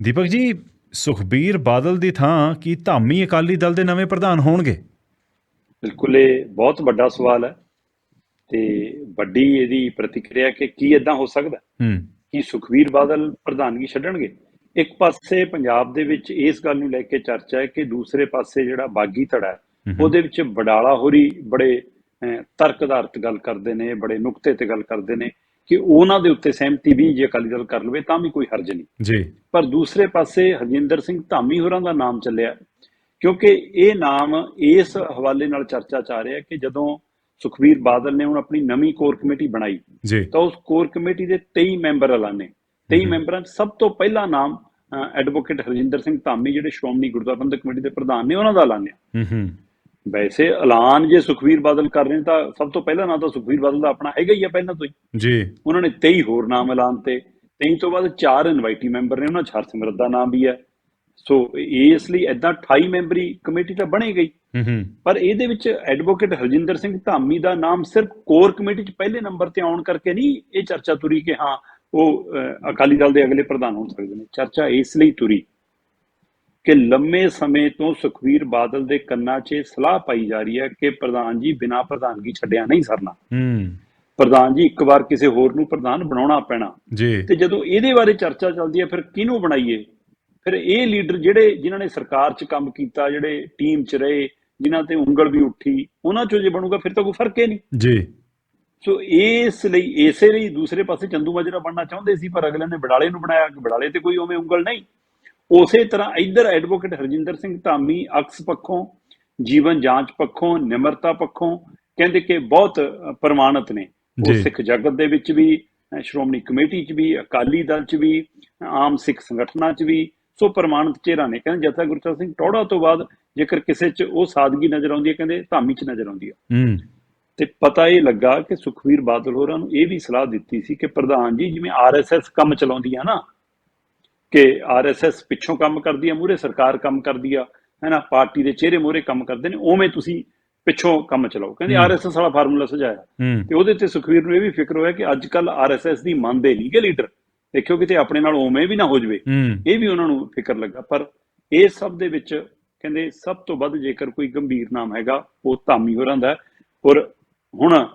ਦੀਪਕ ਜੀ ਸੁਖਬੀਰ ਬਾਦਲ ਦੀ ਥਾਂ ਕੀ ਧਾਮੀ ਅਕਾਲੀ ਦਲ ਦੇ ਨਵੇਂ ਪ੍ਰਧਾਨ ਹੋਣਗੇ? ਬਿਲਕੁਲ ਇਹ ਬਹੁਤ ਵੱਡਾ ਸਵਾਲ ਹੈ ਤੇ ਵੱਡੀ ਇਹਦੀ ਪ੍ਰਤੀਕਿਰਿਆ ਕਿ ਕੀ ਇਦਾਂ ਹੋ ਸਕਦਾ ਹੂੰ ਕਿ ਸੁਖਵੀਰ ਬਾਦਲ ਪ੍ਰਧਾਨਗੀ ਛੱਡਣਗੇ? ਇੱਕ ਪਾਸੇ ਪੰਜਾਬ ਦੇ ਵਿੱਚ ਇਸ ਗੱਲ ਨੂੰ ਲੈ ਕੇ ਚਰਚਾ ਹੈ ਕਿ ਦੂਸਰੇ ਪਾਸੇ ਜਿਹੜਾ ਬਾਗੀ ਧੜਾ। ਉਹਦੇ ਵਿੱਚ ਬਡਾਲਾ ਹੋਰੀ ਬੜੇ ਅਹ, ਤਰਕ ਆਧਾਰਿਤ ਗੱਲ ਕਰਦੇ ਨੇ ਬੜੇ ਨੁਕਤੇ ਤੇ ਗੱਲ ਕਰਦੇ ਨੇ। ਕਿ ਉਹਨਾਂ ਦੇ ਉੱਤੇ ਸਹਿਮਤੀ ਵੀ ਜੇ ਅਕਾਲੀ ਦਲ ਕਰ ਲਵੇ ਤਾਂ ਵੀ ਕੋਈ ਹਰਜ ਨਹੀਂ। ਜੀ। ਪਰ ਦੂਸਰੇ ਪਾਸੇ ਹਰਜਿੰਦਰ ਸਿੰਘ ਧਾਮੀ ਹੋਰਾਂ ਦਾ ਨਾਮ ਚੱਲਿਆ ਕਿਉਂਕਿ ਇਹ ਨਾਮ ਇਸ ਹਵਾਲੇ ਨਾਲ ਚਰਚਾ ਚ ਆ ਰਿਹਾ ਕਿ ਜਦੋਂ ਸੁਖਵੀਰ ਬਾਦਲ ਨੇ ਹੁਣ ਆਪਣੀ ਨਵੀਂ ਕੋਰ ਕਮੇਟੀ ਬਣਾਈ ਜੀ। ਤਾਂ ਉਸ ਕੋਰ ਕਮੇਟੀ ਦੇ 23 ਮੈਂਬਰ ਐਲਾਨੇ। 23 ਹਮ। ਮੈਂਬਰਾਂ 'ਚ ਸਭ ਤੋਂ ਪਹਿਲਾ ਨਾਮ ਐਡਵੋਕੇਟ ਹਰਜਿੰਦਰ ਸਿੰਘ ਧਾਮੀ ਜਿਹੜੇ ਸ਼੍ਰੋਮਣੀ ਗੁਰਦੁਆਰਾ ਪ੍ਰਬੰਧਕ ਕਮੇਟੀ ਦੇ ਪ੍ਰਧਾਨ ਨੇ ਉਹਨਾਂ ਦਾ ਐਲਾਨਿਆ। ਹੂੰ ਹੂੰ। ਵੈਸੇ ਐਲਾਨ ਜੇ ਸੁਖਵੀਰ ਬਾਦਲ ਕਰ ਰਹੇ ਨੇ ਤਾਂ ਸਭ ਤੋਂ ਪਹਿਲਾ ਨਾਮ ਤਾਂ ਸੁਖਵੀਰ ਬਾਦਲ ਦਾ ਆਪਣਾ ਹੈਗਾ ਹੀ ਆ ਪਹਿਲਾਂ ਤੋਂ ਹੀ। ਜੀ। ਉਹਨਾਂ ਨੇ 23 ਹੋਰ ਨਾਮ ਐਲਾਨ ਤੇ 23 ਤੋਂ ਬਾਅਦ ਚਾਰ ਇਨਵਾਈਟੀ ਮੈਂਬਰ ਨੇ ਉਹਨਾਂ 'ਚ ਹਰਸਿਮਰਤ ਦਾ ਨਾਮ ਵੀ ਹੈ। ਸੋ ਇਸ ਲਈ ਐਦਾਂ 28 ਮੈਂਬਰੀ ਕਮੇਟੀ ਤਾਂ ਬਣੇ ਗਈ। ਹੂੰ ਹੂੰ। ਪਰ ਇਹਦੇ ਵਿੱਚ ਐਡਵੋਕੇਟ ਹਰਜਿੰਦਰ ਸਿੰਘ ਧਾਮੀ ਦਾ ਨਾਮ ਸਿਰਫ ਕੋਰ ਕਮੇਟੀ 'ਚ ਪਹਿਲੇ ਨੰਬਰ ਤੇ ਆਉਣ ਕਰਕੇ ਨਹੀਂ ਇਹ ਚਰਚਾ ਤੁਰੀ ਕਿ ਹਾਂ ਉਹ ਅਕਾਲੀ ਦਲ ਦੇ ਅਗਲੇ ਪ੍ਰਧਾਨ ਹੋ ਸਕਦੇ ਨੇ। ਚਰਚਾ ਇਸ ਲਈ ਤੁਰੀ। ਕਿ ਲੰਮੇ ਸਮੇਂ ਤੋਂ ਸੁਖਵੀਰ ਬਾਦਲ ਦੇ ਕੰਨਾਂ 'ਚ ਸਲਾਹ ਪਾਈ ਜਾ ਰਹੀ ਹੈ ਕਿ ਪ੍ਰਧਾਨ ਜੀ ਬਿਨਾਂ ਪ੍ਰਧਾਨਗੀ ਛੱਡਿਆ ਨਹੀਂ ਸਰਨਾ। ਹੂੰ। ਪ੍ਰਧਾਨ ਜੀ ਇੱਕ ਵਾਰ ਕਿਸੇ ਹੋਰ ਨੂੰ ਪ੍ਰਧਾਨ ਬਣਾਉਣਾ ਪੈਣਾ। ਜੀ। ਤੇ ਜਦੋਂ ਇਹਦੇ ਬਾਰੇ ਚਰਚਾ ਚੱਲਦੀ ਹੈ ਫਿਰ ਕਿਹਨੂੰ ਬਣਾਈਏ? ਫਿਰ ਇਹ ਲੀਡਰ ਜਿਹੜੇ ਜਿਨ੍ਹਾਂ ਨੇ ਸਰਕਾਰ 'ਚ ਕੰਮ ਕੀਤਾ ਜਿਹੜੇ ਟੀਮ 'ਚ ਰਹੇ ਜਿਨ੍ਹਾਂ ਤੇ ਉਂਗਲ ਵੀ ਉੱਠੀ ਉਹਨਾਂ 'ਚੋਂ ਜੇ ਬਣੂਗਾ ਫਿਰ ਤਾਂ ਕੋਈ ਫ਼ਰਕ ਹੀ ਨਹੀਂ। ਜੀ। ਸੋ ਇਸ ਲਈ ਇਸੇ ਲਈ ਦੂਸਰੇ ਪਾਸੇ ਚੰਦੂ ਮਾਜਰਾ ਬਣਨਾ ਚਾਹੁੰਦੇ ਸੀ ਪਰ ਅਗਲੇ ਨੇ ਬਡਾਲੇ ਨੂੰ ਬਣਾਇਆ ਕਿ ਤੇ ਕੋਈ ਉਵੇਂ ਉਂਗਲ ਨਹੀਂ। ਉਸੇ ਤਰ੍ਹਾਂ ਇੱਧਰ ਐਡਵੋਕੇਟ ਹਰਜਿੰਦਰ ਸਿੰਘ ਧਾਮੀ ਅਕਸ ਪੱਖੋਂ ਜੀਵਨ ਜਾਂਚ ਪੱਖੋਂ ਨਿਮਰਤਾ ਪੱਖੋਂ ਕਹਿੰਦੇ ਕਿ ਬਹੁਤ ਪ੍ਰਮਾਣਿਤ ਨੇ। ਉਹ। ਸਿੱਖ ਜਗਤ ਦੇ ਵਿੱਚ ਵੀ ਸ਼੍ਰੋਮਣੀ ਕਮੇਟੀ 'ਚ ਵੀ ਅਕਾਲੀ ਦਲ 'ਚ ਵੀ ਆਮ ਸਿੱਖ ਸੰਗਠਨਾਂ 'ਚ ਵੀ ਸੋ ਪ੍ਰਮਾਣਿਤ ਚਿਹਰਾ ਨੇ। ਕਹਿੰਦੇ ਜਥਾ ਗੁਰਚਰਨ ਸਿੰਘ ਟੌੜਾ ਤੋਂ ਬਾਅਦ ਜੇਕਰ ਕਿਸੇ 'ਚ ਉਹ ਸਾਦਗੀ ਨਜ਼ਰ ਆਉਂਦੀ ਹੈ ਕਹਿੰਦੇ ਧਾਮੀ 'ਚ ਨਜ਼ਰ ਆਉਂਦੀ ਹੈ। ਹੂੰ। ਤੇ ਪਤਾ ਇਹ ਲੱਗਾ ਕਿ ਸੁਖਵੀਰ ਬਾਦਲ ਹੋਰਾਂ ਨੂੰ ਇਹ ਵੀ ਸਲਾਹ ਦਿੱਤੀ ਸੀ ਕਿ ਪ੍ਰਧਾਨ ਜੀ ਜਿਵੇਂ ਆਰਐਸਐਸ ਕੰਮ ਚਲਾਉਂਦੀ ਆ ਨਾ ਕਿ ਆਰਐਸਐਸ ਪਿੱਛੋਂ ਕੰਮ ਕਰਦੀ ਆ ਮੂਰੇ ਸਰਕਾਰ ਕੰਮ ਕਰਦੀ ਆ ਹੈਨਾ ਪਾਰਟੀ ਦੇ ਚਿਹਰੇ ਮੂਰੇ ਕੰਮ ਕਰਦੇ ਨੇ ਉਵੇਂ ਤੁਸੀਂ ਪਿੱਛੋਂ ਕੰਮ ਚਲਾਓ। ਕਹਿੰਦੇ। ਆਰਐਸਐਸ ਵਾਲਾ ਫਾਰਮੂਲਾ ਸੁਝਾਇਆ। ਤੇ ਉਹਦੇ ਤੇ ਸੁਖਵੀਰ ਨੂੰ ਇਹ ਵੀ ਫਿਕਰ ਹੋਇਆ ਕਿ ਅੱਜ ਕੱਲ ਆਰਐਸਐਸ ਦੀ ਮੰਨਦੇ ਨਹੀਂ ਕਿ ਲੀਡਰ ਦੇਖਿਓ ਕਿਤੇ ਆਪਣੇ ਨਾਲ ਉਵੇਂ ਵੀ ਨਾ ਹੋ ਜਵੇ। ਇਹ ਵੀ ਉਹਨਾਂ ਨੂੰ ਫਿਕਰ ਲੱਗਾ। ਪਰ ਇਹ ਸਭ ਦੇ ਵਿੱਚ ਕਹਿੰਦੇ ਸਭ ਤੋਂ ਵੱਧ ਜੇਕਰ ਕੋਈ ਗੰਭੀਰ ਨਾਮ ਹੈਗਾ ਉਹ ਧਾਮੀ ਹੋਰਾਂ ਦਾ। ਔਰ ਹੁਣ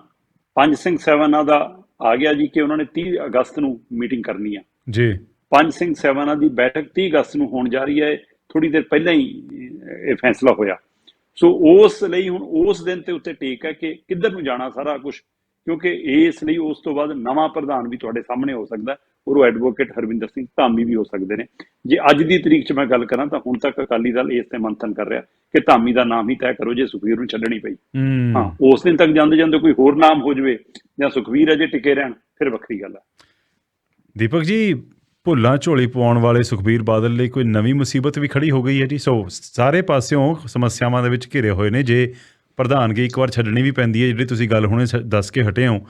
ਪੰਜ ਸਿੰਘ ਸੈਵਨਾ ਦਾ ਆ ਗਿਆ ਜੀ ਕਿ ਉਹਨਾਂ ਨੇ 30 ਅਗਸਤ ਨੂੰ ਮੀਟਿੰਗ ਕਰਨੀ ਆ। ਜੀ। ਪੰਜ ਸਿੰਘ ਸੈਵਨਾ ਦੀ ਬੈਠਕ 30 ਅਗਸਤ ਨੂੰ ਹੋਣ ਜਾ ਰਹੀ ਹੈ। ਥੋੜੀ ਦੇਰ ਪਹਿਲਾਂ ਹੀ ਇਹ ਫੈਸਲਾ ਹੋਇਆ। ਸੋ ਉਸ ਲਈ ਹੁਣ ਉਸ ਦਿਨ ਤੇ ਉੱਤੇ ਟੇਕ ਹੈ ਕਿ ਕਿੱਧਰ ਨੂੰ ਜਾਣਾ ਸਾਰਾ ਕੁਝ ਕਿਉਂਕਿ ਇਸ ਲਈ ਉਸ ਤੋਂ ਬਾਅਦ ਨਵਾਂ ਪ੍ਰਧਾਨ ਵੀ ਤੁਹਾਡੇ ਸਾਹਮਣੇ ਹੋ ਸਕਦਾ ਔਰ ਉਹ ਐਡਵੋਕੇਟ ਹਰਵਿੰਦਰ ਸਿੰਘ ਧਾਮੀ ਵੀ ਹੋ ਸਕਦੇ ਨੇ। ਜੇ ਅੱਜ ਦੀ ਤਰੀਕ 'ਚ ਮੈਂ ਗੱਲ ਕਰਾਂ ਤਾਂ ਹੁਣ ਤੱਕ ਅਕਾਲੀ ਦਲ ਇਸ ਤੇ ਮੰਥਨ ਕਰ ਰਿਹਾ ਕਿ ਧਾਮੀ ਦਾ ਨਾਮ ਹੀ ਤੈਅ ਕਰੋ ਜੇ ਸੁਖਵੀਰ ਨੂੰ ਛੱਡਣੀ ਪਈ। ਹਾਂ ਉਸ ਦਿਨ ਤੱਕ ਜਾਂਦੇ ਜਾਂਦੇ ਕੋਈ ਹੋਰ ਨਾਮ ਹੋ ਜਵੇ ਜਾਂ ਸੁਖਵੀਰ ਅਜੇ ਟਿਕੇ ਰਹਿਣ ਫਿਰ ਵੱਖਰੀ ਗੱਲ ਹੈ। ਦੀਪਕ ਜੀ ਭੁੱਲਾਂ ਝੋਲੀ ਪਵਾਉਣ ਵਾਲੇ ਸੁਖਬੀਰ ਬਾਦਲ ਲਈ ਕੋਈ ਨਵੀਂ ਮੁਸੀਬਤ ਵੀ ਖੜੀ ਹੋ ਗਈ ਹੈ ਜੀ? ਸੋ ਸਾਰੇ ਪਾਸਿਓਂ ਸਮੱਸਿਆਵਾਂ ਦੇ ਵਿੱਚ ਘਿਰੇ ਹੋਏ ਨੇ। ਜੇ ਪ੍ਰਧਾਨਗੀ ਇੱਕ ਵਾਰ ਛੱਡਣੀ ਵੀ ਪੈਂਦੀ ਹੈ ਜਿਹੜੀ ਤੁਸੀਂ ਗੱਲ ਹੁਣੇ ਦੱਸ ਕੇ ਹਟੇ ਹੋ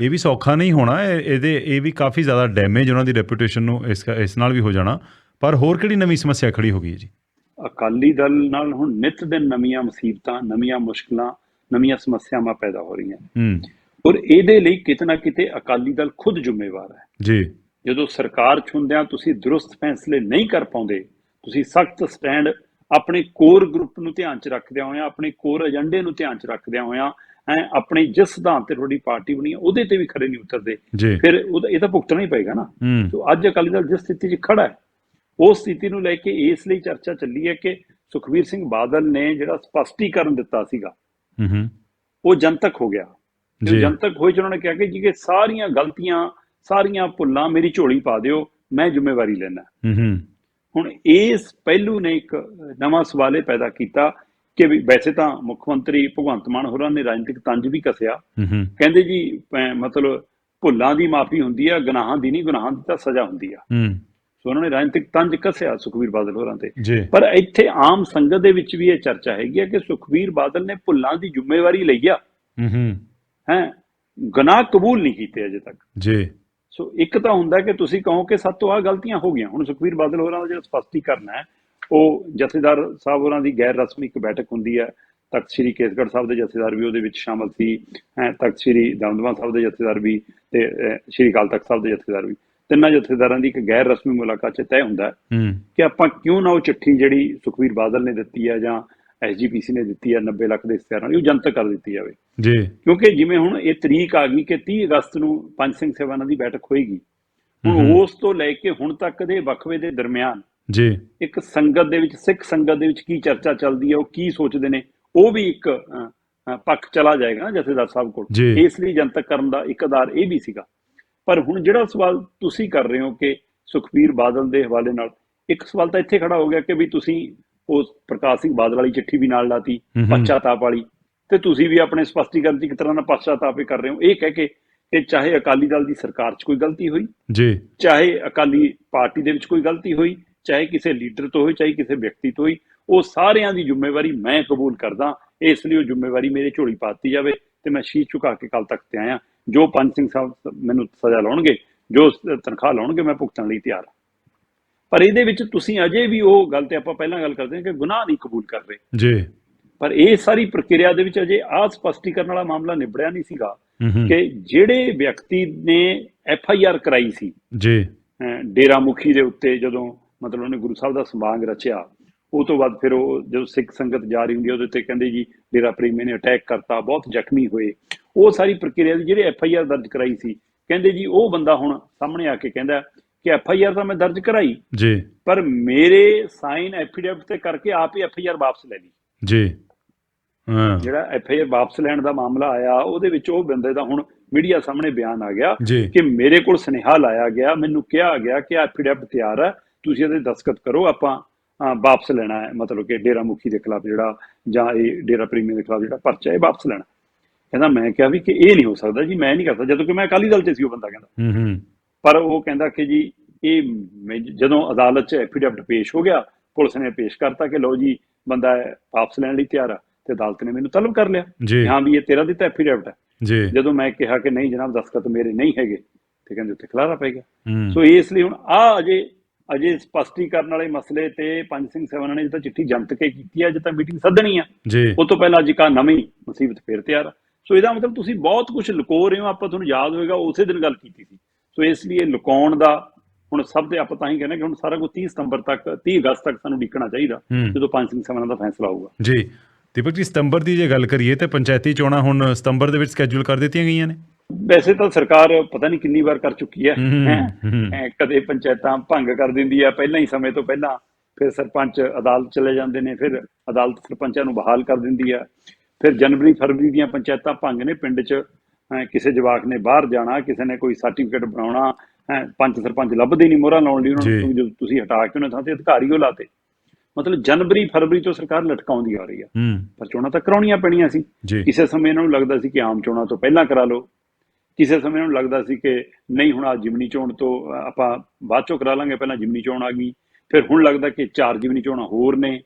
ਇਹ ਵੀ ਸੌਖਾ ਨਹੀਂ ਹੋਣਾ। ਇਹ- ਇਹਦੇ ਇਹ ਵੀ ਕਾਫੀ ਜ਼ਿਆਦਾ ਡੈਮੇਜ ਉਹਨਾਂ ਦੀ ਰੈਪਿਊਟੇਸ਼ਨ ਨੂੰ ਇਸ ਇਸ ਨਾਲ ਵੀ ਹੋ ਜਾਣਾ। ਪਰ ਹੋਰ ਕਿਹੜੀ ਨਵੀਂ ਸਮੱਸਿਆ ਖੜੀ ਹੋ ਗਈ ਹੈ ਜੀ? ਅਕਾਲੀ ਦਲ ਨਾਲ ਹੁਣ ਨਿਤ ਦਿਨ ਨਵੀਆਂ ਮੁਸੀਬਤਾਂ ਨਵੀਆਂ ਮੁਸ਼ਕਲਾਂ ਨਵੀਆਂ ਸਮੱਸਿਆਵਾਂ ਪੈਦਾ ਹੋ ਰਹੀਆਂ। ਹੂੰ। ਔਰ ਇਹਦੇ ਲਈ ਕਿਤੇ ਨਾ ਕਿਤੇ ਅਕਾਲੀ ਦਲ ਖੁਦ ਜ਼ਿੰਮੇਵਾਰ ਹੈ। ਜੀ। ਜਦੋਂ ਸਰਕਾਰ 'ਚ ਹੁੰਦਿਆਂ ਤੁਸੀਂ ਦਰੁਸਤ ਫੈਸਲੇ ਨਹੀਂ ਕਰ ਪਾਉਂਦੇ ਤੁਸੀਂ ਸਖਤ ਸਟੈਂਡ ਆਪਣੇ ਕੋਰ ਗਰੁੱਪ ਨੂੰ ਧਿਆਨ 'ਚ ਰੱਖਦਿਆਂ ਹੋਇਆਂ ਆਪਣੇ ਕੋਰ ਏਜੰਡੇ ਨੂੰ ਧਿਆਨ 'ਚ ਰੱਖਦਿਆਂ ਹੋਇਆਂ ਐ ਆਪਣੇ ਜਿਸ ਸਿਧਾਂਤ ਤੇ ਤੁਹਾਡੀ ਪਾਰਟੀ ਬਣੀ ਹੈ, ਉਹਦੇ ਤੇ ਵੀ ਖਰੇ ਨਹੀਂ ਉਤਰਦੇ। ਫਿਰ ਇਹ ਤਾਂ ਭੁਗਤਣਾ ਹੀ ਪਏਗਾ ਨਾ। ਸੋ ਅੱਜ ਅਕਾਲੀ ਦਲ ਜਿਸ ਸਥਿਤੀ 'ਚ ਖੜਾ ਹੈ ਉਸ ਸਥਿਤੀ ਨੂੰ ਲੈ ਕੇ ਇਸ ਲਈ ਚਰਚਾ ਚੱਲੀ ਹੈ ਕਿ ਸੁਖਵੀਰ ਸਿੰਘ ਬਾਦਲ ਨੇ ਜਿਹੜਾ ਸਪਸ਼ਟੀਕਰਨ ਦਿੱਤਾ ਸੀਗਾ ਹੂੰ ਹੂੰ। ਉਹ ਜਨਤਕ ਹੋ ਗਿਆ। ਜੋ। ਜਨਤਕ ਹੋਏ ਚ ਉਹਨਾਂ ਨੇ ਕਿਹਾ ਕਿ ਜੀ ਕਿ ਸਾਰੀਆਂ ਗਲਤੀਆਂ ਸਾਰੀਆਂ ਭੁੱਲਾਂ ਮੇਰੀ ਝੋਲੀ ਪਾ ਦਿਓ ਮੈਂ ਜ਼ਿੰਮੇਵਾਰੀ ਲੈਣਾ ਹੂੰ ਹੁਣ ਇਸ ਪਹਿਲੂ ਨੇ ਇੱਕ ਨਵਾਂ ਸਵਾਲ ਪੈਦਾ ਕੀਤਾ ਕਿ ਵੀ ਵੈਸੇ ਤਾਂ ਮੁੱਖ ਮੰਤਰੀ ਭਗਵੰਤ ਮਾਨ ਹੋਰਾਂ ਨੇ ਰਾਜਨੀਤਿਕ ਤੰਜ ਵੀ ਕੱਸਿਆ। ਕਹਿੰਦੇ ਜੀ ਮਤਲਬ ਭੁੱਲਾਂ ਦੀ ਮਾਫੀ ਹੁੰਦੀ ਆ ਗੁਨਾਹਾਂ ਦੀ ਨਹੀਂ ਗੁਨਾਹਾਂ ਦੀ ਤਾਂ ਸਜ਼ਾ ਹੁੰਦੀ ਆ। ਸੋ ਉਹਨਾਂ ਨੇ ਰਾਜਨੀਤਿਕ ਤੰਜ ਕੱਸਿਆ ਸੁਖਵੀਰ ਬਾਦਲ ਹੋਰਾਂ ਤੇ। ਪਰ ਇੱਥੇ ਆਮ ਸੰਗਤ ਦੇ ਵਿੱਚ ਵੀ ਇਹ ਚਰਚਾ ਹੈਗੀ ਆ ਕਿ ਸੁਖਵੀਰ ਬਾਦਲ ਨੇ ਭੁੱਲਾਂ ਦੀ ਜ਼ਿੰਮੇਵਾਰੀ ਲਈ ਆ। ਹੈ ਗੁਨਾਹ ਕਬੂਲ ਨਹੀਂ ਕੀਤੇ ਅਜੇ ਤੱਕ। ਜੀ। ਸੋ ਇੱਕ ਤਾਂ ਹੁੰਦਾ ਕਿ ਤੁਸੀਂ ਕਹੋ ਕਿ ਸਾਡੇ ਤੋਂ ਆ ਗਲਤੀਆਂ ਹੋ ਗਈਆਂ। ਹੁਣ ਸੁਖਵੀਰ ਬਾਦਲ ਹੋਰਾਂ ਦਾ ਜਿਹੜਾ ਸਪਸ਼ਟੀਕਰਨ ਹੈ ਉਹ ਜਥੇਦਾਰ ਸਾਹਿਬ ਹੋਰਾਂ ਦੀ ਗੈਰ ਰਸਮੀ ਇੱਕ ਬੈਠਕ ਹੁੰਦੀ ਹੈ। ਤਖਤ ਸ੍ਰੀ ਕੇਸਗੜ੍ਹ ਸਾਹਿਬ ਦੇ ਜਥੇਦਾਰ ਵੀ ਉਹਦੇ ਵਿੱਚ ਸ਼ਾਮਲ ਸੀ। ਹੈਂ, ਤਖਤ ਸ੍ਰੀ ਦਮਦਮਾ ਸਾਹਿਬ ਦੇ ਜਥੇਦਾਰ ਵੀ ਤੇ ਸ੍ਰੀ ਅਕਾਲ ਤਖਤ ਸਾਹਿਬ ਦੇ ਜਥੇਦਾਰ ਵੀ। ਤਿੰਨਾਂ ਜਥੇਦਾਰਾਂ ਦੀ ਇੱਕ ਗੈਰ ਰਸਮੀ ਮੁਲਾਕਾਤ 'ਚ ਤੈਅ ਹੁੰਦਾ ਕਿ ਆਪਾਂ ਕਿਉਂ ਨਾ ਉਹ ਚਿੱਠੀ ਜਿਹੜੀ ਸੁਖਵੀਰ ਬਾਦਲ ਨੇ ਦਿੱਤੀ ਹੈ ਜਾਂ ਐਸਜੀਪੀਸੀ ਨੇ ਦਿੱਤੀ ਹੈ 90 ਲੱਖ ਦੇ ਇਸ਼ਤਿਹਾਰਾਂ ਵਾਲੀ ਉਹ ਜਨਤਕ ਕਰ ਦਿੱਤੀ ਜਾਵੇ। ਜੀ। ਕਿਉਂਕਿ ਜਿਵੇਂ ਹੁਣ ਇਹ ਤਰੀਕ ਆ ਗਈ ਕਿ 30 ਅਗਸਤ ਨੂੰ ਪੰਜ ਸਿੰਘ ਸੇਵਾਨਾਂ ਦੀ ਬੈਠਕ ਹੋਏਗੀ ਹੁਣ। ਉਸ ਤੋਂ ਲੈ ਕੇ ਹੁਣ ਤੱਕ ਦੇ ਵਕਫੇ ਦੇ ਦਰਮਿਆਨ ਜੀ। ਇੱਕ ਸੰਗਤ ਦੇ ਵਿੱਚ ਸਿੱਖ ਸੰਗਤ ਦੇ ਵਿੱਚ ਕੀ ਚਰਚਾ ਚੱਲਦੀ ਹੈ ਉਹ ਕੀ ਸੋਚਦੇ ਨੇ ਉਹ ਵੀ ਇੱਕ ਪੱਖ ਚਲਾ ਜਾਏਗਾ ਨਾ ਜਥੇਦਾਰ ਸਾਹਿਬ ਕੋਲ। ਇਸ ਲਈ ਜਨਤਕ ਕਰਨ ਦਾ ਇੱਕ ਆਧਾਰ ਇਹ ਵੀ ਸੀਗਾ। ਪਰ ਹੁਣ ਜਿਹੜਾ ਸਵਾਲ ਤੁਸੀਂ ਕਰ ਰਹੇ ਹੋ ਕਿ ਸੁਖਬੀਰ ਬਾਦਲ ਦੇ ਹਵਾਲੇ ਨਾਲ ਇੱਕ ਸਵਾਲ ਤਾਂ ਇੱਥੇ ਖੜਾ ਹੋ ਗਿਆ ਕਿ ਵੀ ਤੁਸੀਂ ਉਸ ਪ੍ਰਕਾਸ਼ ਸਿੰਘ ਬਾਦਲ ਵਾਲੀ ਚਿੱਠੀ ਵੀ ਨਾਲ ਲਾਤੀ। ਪਛਤਾਪ ਵਾਲੀ। ਤੇ ਤੁਸੀਂ ਵੀ ਆਪਣੇ ਸਪਸ਼ਟੀਕਰਨ 'ਚ ਇੱਕ ਤਰ੍ਹਾਂ ਦਾ ਪਛਤਾਪ ਹੀ ਕਰ ਰਹੇ ਹੋ। ਇਹ ਕਹਿ ਕੇ ਕਿ ਚਾਹੇ ਅਕਾਲੀ ਦਲ ਦੀ ਸਰਕਾਰ 'ਚ ਕੋਈ ਗਲਤੀ ਹੋਈ ਜੀ। ਚਾਹੇ ਅਕਾਲੀ ਪਾਰਟੀ ਦੇ ਵਿੱਚ ਕੋਈ ਗਲਤੀ ਹੋਈ ਚਾਹੇ ਕਿਸੇ ਲੀਡਰ ਤੋਂ ਹੋਈ ਚਾਹੇ ਕਿਸੇ ਵਿਅਕਤੀ ਤੋਂ ਹੋਈ ਉਹ ਸਾਰਿਆਂ ਦੀ ਜ਼ਿੰਮੇਵਾਰੀ ਮੈਂ ਕਬੂਲ ਕਰਦਾ। ਇਸ ਲਈ ਉਹ ਜ਼ਿੰਮੇਵਾਰੀ ਮੇਰੇ ਝੋਲੀ ਪਾਤੀ ਜਾਵੇ ਤੇ ਮੈਂ ਸ਼ੀਸ਼ ਝੁਕਾ ਕੇ ਕੱਲ ਤੱਕ ਤੇ ਆਇਆ। ਜੋ ਪੰਜ ਸਿੰਘ ਸਾਹਿਬ ਮੈਨੂੰ ਸਜ਼ਾ ਲਾਉਣਗੇ ਜੋ ਤਨਖਾਹ ਲਾਉਣਗੇ ਮੈਂ ਭੁਗਤਣ ਲਈ ਤਿਆਰ ਹਾਂ। ਪਰ ਇਹਦੇ ਵਿੱਚ ਤੁਸੀਂ ਅਜੇ ਵੀ ਉਹ ਗੱਲ ਤੇ ਆਪਾਂ ਪਹਿਲਾਂ ਗੱਲ ਕਰਦੇ ਹਾਂ ਕਿ ਗੁਨਾਹ ਨਹੀਂ ਕਬੂਲ ਕਰ ਰਹੇ। ਜੀ। ਪਰ ਇਹ ਸਾਰੀ ਪ੍ਰਕਿਰਿਆ ਦੇ ਵਿੱਚ ਅਜੇ ਆਹ ਸਪਸ਼ਟੀਕਰਨ ਵਾਲਾ ਮਾਮਲਾ ਨਿਬੜਿਆ ਨਹੀਂ ਸੀਗਾ ਕਿ ਜਿਹੜੇ ਵਿਅਕਤੀ ਨੇ ਐਫ ਆਈ ਆਰ ਕਰਾਈ ਸੀ। ਜੀ। ਡੇਰਾ ਮੁਖੀ ਦੇ ਉੱਤੇ ਜਦੋਂ ਮਤਲਬ ਉਹਨੇ ਗੁਰੂ ਸਾਹਿਬ ਦਾ ਸੰਵਾਂਗ ਰਚਿਆ ਉਹ ਤੋਂ ਬਾਅਦ ਫਿਰ ਉਹ ਜਦੋਂ ਸਿੱਖ ਸੰਗਤ ਜਾ ਰਹੀ ਹੁੰਦੀ ਹੈ ਉਹਦੇ ਉੱਤੇ ਕਹਿੰਦੇ ਜੀ ਡੇਰਾ ਪ੍ਰੇਮੀ ਨੇ ਅਟੈਕ ਕਰਤਾ ਬਹੁਤ ਜ਼ਖਮੀ ਹੋਏ। ਉਹ ਸਾਰੀ ਪ੍ਰਕਿਰਿਆ ਦੀ ਜਿਹੜੇ ਐਫ ਆਈ ਆਰ ਦਰਜ ਕਰਾਈ ਸੀ ਕਹਿੰਦੇ ਜੀ ਉਹ ਬੰਦਾ ਹੁਣ ਸਾਹਮਣੇ ਆ ਕੇ ਕਹਿੰਦਾ ਕਿ ਐਫ ਆਈ ਆਰ ਤਾਂ ਮੈਂ ਦਰਜ ਕਰਾਈ। ਜੀ। ਪਰ ਮੇਰੇ ਸਾਈਨ ਐਫੀਡੇਵਿਟ ਤੇ ਕਰਕੇ ਆਪ ਹੀ ਐਫ ਆਈ ਆਰ ਵਾਪਸ ਲੈ ਲਈ। ਜੀ। ਹਾਂ। ਜਿਹੜਾ ਐਫ ਆਈ ਆਰ ਵਾਪਸ ਲੈਣ ਦਾ ਮਾਮਲਾ ਆਇਆ ਉਹਦੇ ਵਿੱਚ ਉਹ ਬੰਦੇ ਦਾ ਹੁਣ ਮੀਡੀਆ ਸਾਹਮਣੇ ਬਿਆਨ ਆ ਗਿਆ ਕਿ ਮੇਰੇ ਕੋਲ ਸੁਨੇਹਾ ਲਾਇਆ ਗਿਆ ਮੈਨੂੰ ਕਿਹਾ ਗਿਆ ਕਿ ਐਫੀਡੇਵਿਟ ਤਿਆਰ ਹੈ ਤੁਸੀਂ ਇਹਦੇ ਦਸਖਤ ਕਰੋ ਆਪਾਂ ਵਾਪਸ ਲੈਣਾ ਹੈ। ਮਤਲਬ ਕਿ ਡੇਰਾ ਮੁਖੀ ਦੇ ਖਿਲਾਫ ਜਿਹੜਾ ਜਾਂ ਇਹ ਡੇਰਾ ਪ੍ਰੇਮੀ ਦੇ ਖਿਲਾਫ ਜਿਹੜਾ ਪਰਚਾ ਹੈ ਇਹ ਵਾਪਸ ਲੈਣਾ। ਕਹਿੰਦਾ ਮੈਂ ਕਿਹਾ ਵੀ ਕਿ ਇਹ ਨਹੀਂ ਹੋ ਸਕਦਾ ਜੀ ਮੈਂ ਨਹੀਂ ਕਰ ਸਕਦਾ ਜਦੋਂ ਕਿ ਮੈਂ ਅਕਾਲੀ ਦਲ 'ਚ ਸੀ ਉਹ ਬੰਦਾ ਕਹਿੰਦਾ। ਹੂੰ ਹੂੰ। ਪਰ ਉਹ ਕਹਿੰਦਾ ਕਿ ਜੀ ਇਹ ਜਦੋਂ ਅਦਾਲਤ 'ਚ ਐਫੀਡੇਵਿਟ ਪੇਸ਼ ਹੋ ਗਿਆ ਪੁਲਿਸ ਨੇ ਪੇਸ਼ ਕਰਤਾ ਕਿ ਲਓ ਜੀ ਬੰਦਾ ਵਾਪਸ ਲੈਣ ਲਈ ਤਿਆਰ ਆ ਤੇ ਅਦਾਲਤ ਨੇ ਮੈਨੂੰ ਤਲਬ ਕਰ ਲਿਆ। ਜੀ। ਹਾਂ ਵੀ ਇਹ ਤੇਰਾ ਦਿੱਤਾ ਐਫੀਡੇਵਿਟ ਹੈ ਜੀ। ਜਦੋਂ ਮੈਂ ਕਿਹਾ ਕਿ ਨਹੀਂ ਜਨਾਬ ਦਸਤਖਤ ਮੇਰੇ ਨਹੀਂ ਹੈਗੇ ਤੇ ਕਹਿੰਦੇ ਉੱਥੇ ਖਲਾਰਾ ਪੈ ਗਿਆ। ਸੋ ਇਸ ਲਈ ਹੁਣ ਆ ਅਜੇ ਅਜੇ ਸਪਸ਼ਟੀਕਰਨ ਵਾਲੇ ਮਸਲੇ ਤੇ ਪੰਜ ਸਿੰਘ ਸੇਵਨ ਨੇ ਜਿੱਦਾਂ ਚਿੱਠੀ ਜਨਤਕ ਕੇ ਕੀਤੀ ਹੈ ਤਾਂ ਮੀਟਿੰਗ ਸੱਦਣੀ ਆ। ਉਹ ਤੋਂ ਪਹਿਲਾਂ ਅੱਜ ਕਾ ਨਵੀਂ ਮੁਸੀਬਤ ਫੇਰ ਤਿਆਰ। ਸੋ ਇਹਦਾ ਮਤਲਬ ਤੁਸੀਂ ਬਹੁਤ ਕੁਝ ਲੁਕੋ ਰਹੇ ਹੋ ਆਪਾਂ ਤੁਹਾਨੂੰ ਯਾਦ ਹੋਏਗਾ ਉਸੇ ਦਿਨ ਗੱਲ ਕੀਤੀ ਸੀ। ਸੋ ਇਸ ਲਈ ਲੁਕਾਉਣ ਦਾ ਹੁਣ ਸਭ ਦੇ ਆਪਾਂ ਤਾਂ ਹੀ ਕਹਿੰਦੇ ਕਿ ਹੁਣ ਸਾਰਾ ਕੁਝ 30 ਸਤੰਬਰ ਤੱਕ 30 ਅਗਸਤ ਤੱਕ ਸਾਨੂੰ ਡਿੱਕਣਾ ਚਾਹੀਦਾ। ਜਦੋਂ ਪੰਜ ਸਿੰਘ ਸੇਵਨਾਂ ਦਾ ਫੈਸਲਾ ਹੋਊਗਾ। ਜੀ। ਦੀਪਕ ਜੀ ਸਤੰਬਰ ਦੀ ਜੇ ਗੱਲ ਕਰੀਏ ਤੇ ਪੰਚਾਇਤੀ ਚੋਣਾਂ ਹੁਣ ਸਤੰਬਰ ਦੇ ਵਿੱਚ ਸਕੇਜੂਲ ਕਰ ਦਿੱਤੀਆਂ ਗਈਆਂ ਨੇ। ਵੈਸੇ ਤਾਂ ਸਰਕਾਰ ਪਤਾ ਨਹੀਂ ਕਿੰਨੀ ਵਾਰ ਕਰ ਚੁੱਕੀ ਹੈ ਕਦੇ ਪੰਚਾਇਤਾਂ ਭੰਗ ਕਰ ਦਿੰਦੀ ਹੈ ਪਹਿਲਾਂ ਹੀ ਸਮੇਂ ਤੋਂ ਪਹਿਲਾਂ ਫਿਰ ਸਰਪੰਚ ਅਦਾਲਤ ਚਲੇ ਜਾਂਦੇ ਨੇ ਫਿਰ ਅਦਾਲਤ ਸਰਪੰਚਾਂ ਨੂੰ ਬਹਾਲ ਕਰ ਦਿੰਦੀ ਹੈ। ਫਿਰ ਜਨਵਰੀ ਫਰਵਰੀ ਦੀਆਂ ਪੰਚਾਇਤਾਂ ਭੰਗ ਨੇ ਪਿੰਡ 'ਚ ਕਿਸੇ ਜਵਾਕ ਨੇ ਬਾਹਰ ਜਾਣਾ ਕਿਸੇ ਨੇ ਕੋਈ ਸਰਟੀਫਿਕੇਟ ਬਣਾਉਣਾ ਹੈਂ, ਪੰਚ ਸਰਪੰਚ ਲੱਭਦੇ ਨਹੀਂ ਮੋਹਰਾਂ ਲਾਉਣ ਲਈ ਉਹਨਾਂ। ਨੂੰ ਜਦੋਂ ਤੁਸੀਂ ਹਟਾ ਕੇ ਉਹਨਾਂ ਥਾਂ ਤੇ ਅਧਿਕਾਰੀ ਉਹ ਲਾਤੇ। ਮਤਲਬ ਜਨਵਰੀ ਫਰਵਰੀ ਤੋਂ ਸਰਕਾਰ ਲਟਕਾਉਂਦੀ ਆ ਰਹੀ ਹੂੰ। ਪਰ ਚੋਣਾਂ ਤਾਂ ਕਰਾਉਣੀਆਂ ਪੈਣੀਆਂ ਸੀ। ਕਿਸੇ ਸਮੇਂ ਇਹਨਾਂ ਨੂੰ ਲੱਗਦਾ ਸੀ ਕਿ ਆਮ ਚੋਣਾਂ ਤੋਂ ਪਹਿਲਾਂ ਕਰਾ ਲਓ। ਕਿਸੇ ਸਮੇਂ ਨੂੰ ਲੱਗਦਾ ਸੀ ਕਿ ਨਹੀਂ ਹੁਣ ਆ ਜਿਮਨੀ ਚੋਣ ਤੋਂ ਆਪਾਂ ਬਾਅਦ ਚੋਂ ਕਰਾ ਲਾਂਗੇ ਪਹਿਲਾਂ ਜਿਮਨੀ ਚੋਣ ਆ ਗਈ। ਫਿਰ ਹੁਣ ਲੱਗਦਾ ਕਿ ਚਾਰ ਜਿਮਨੀ ਚੋਣਾਂ ਹੋਰ ਨੇ।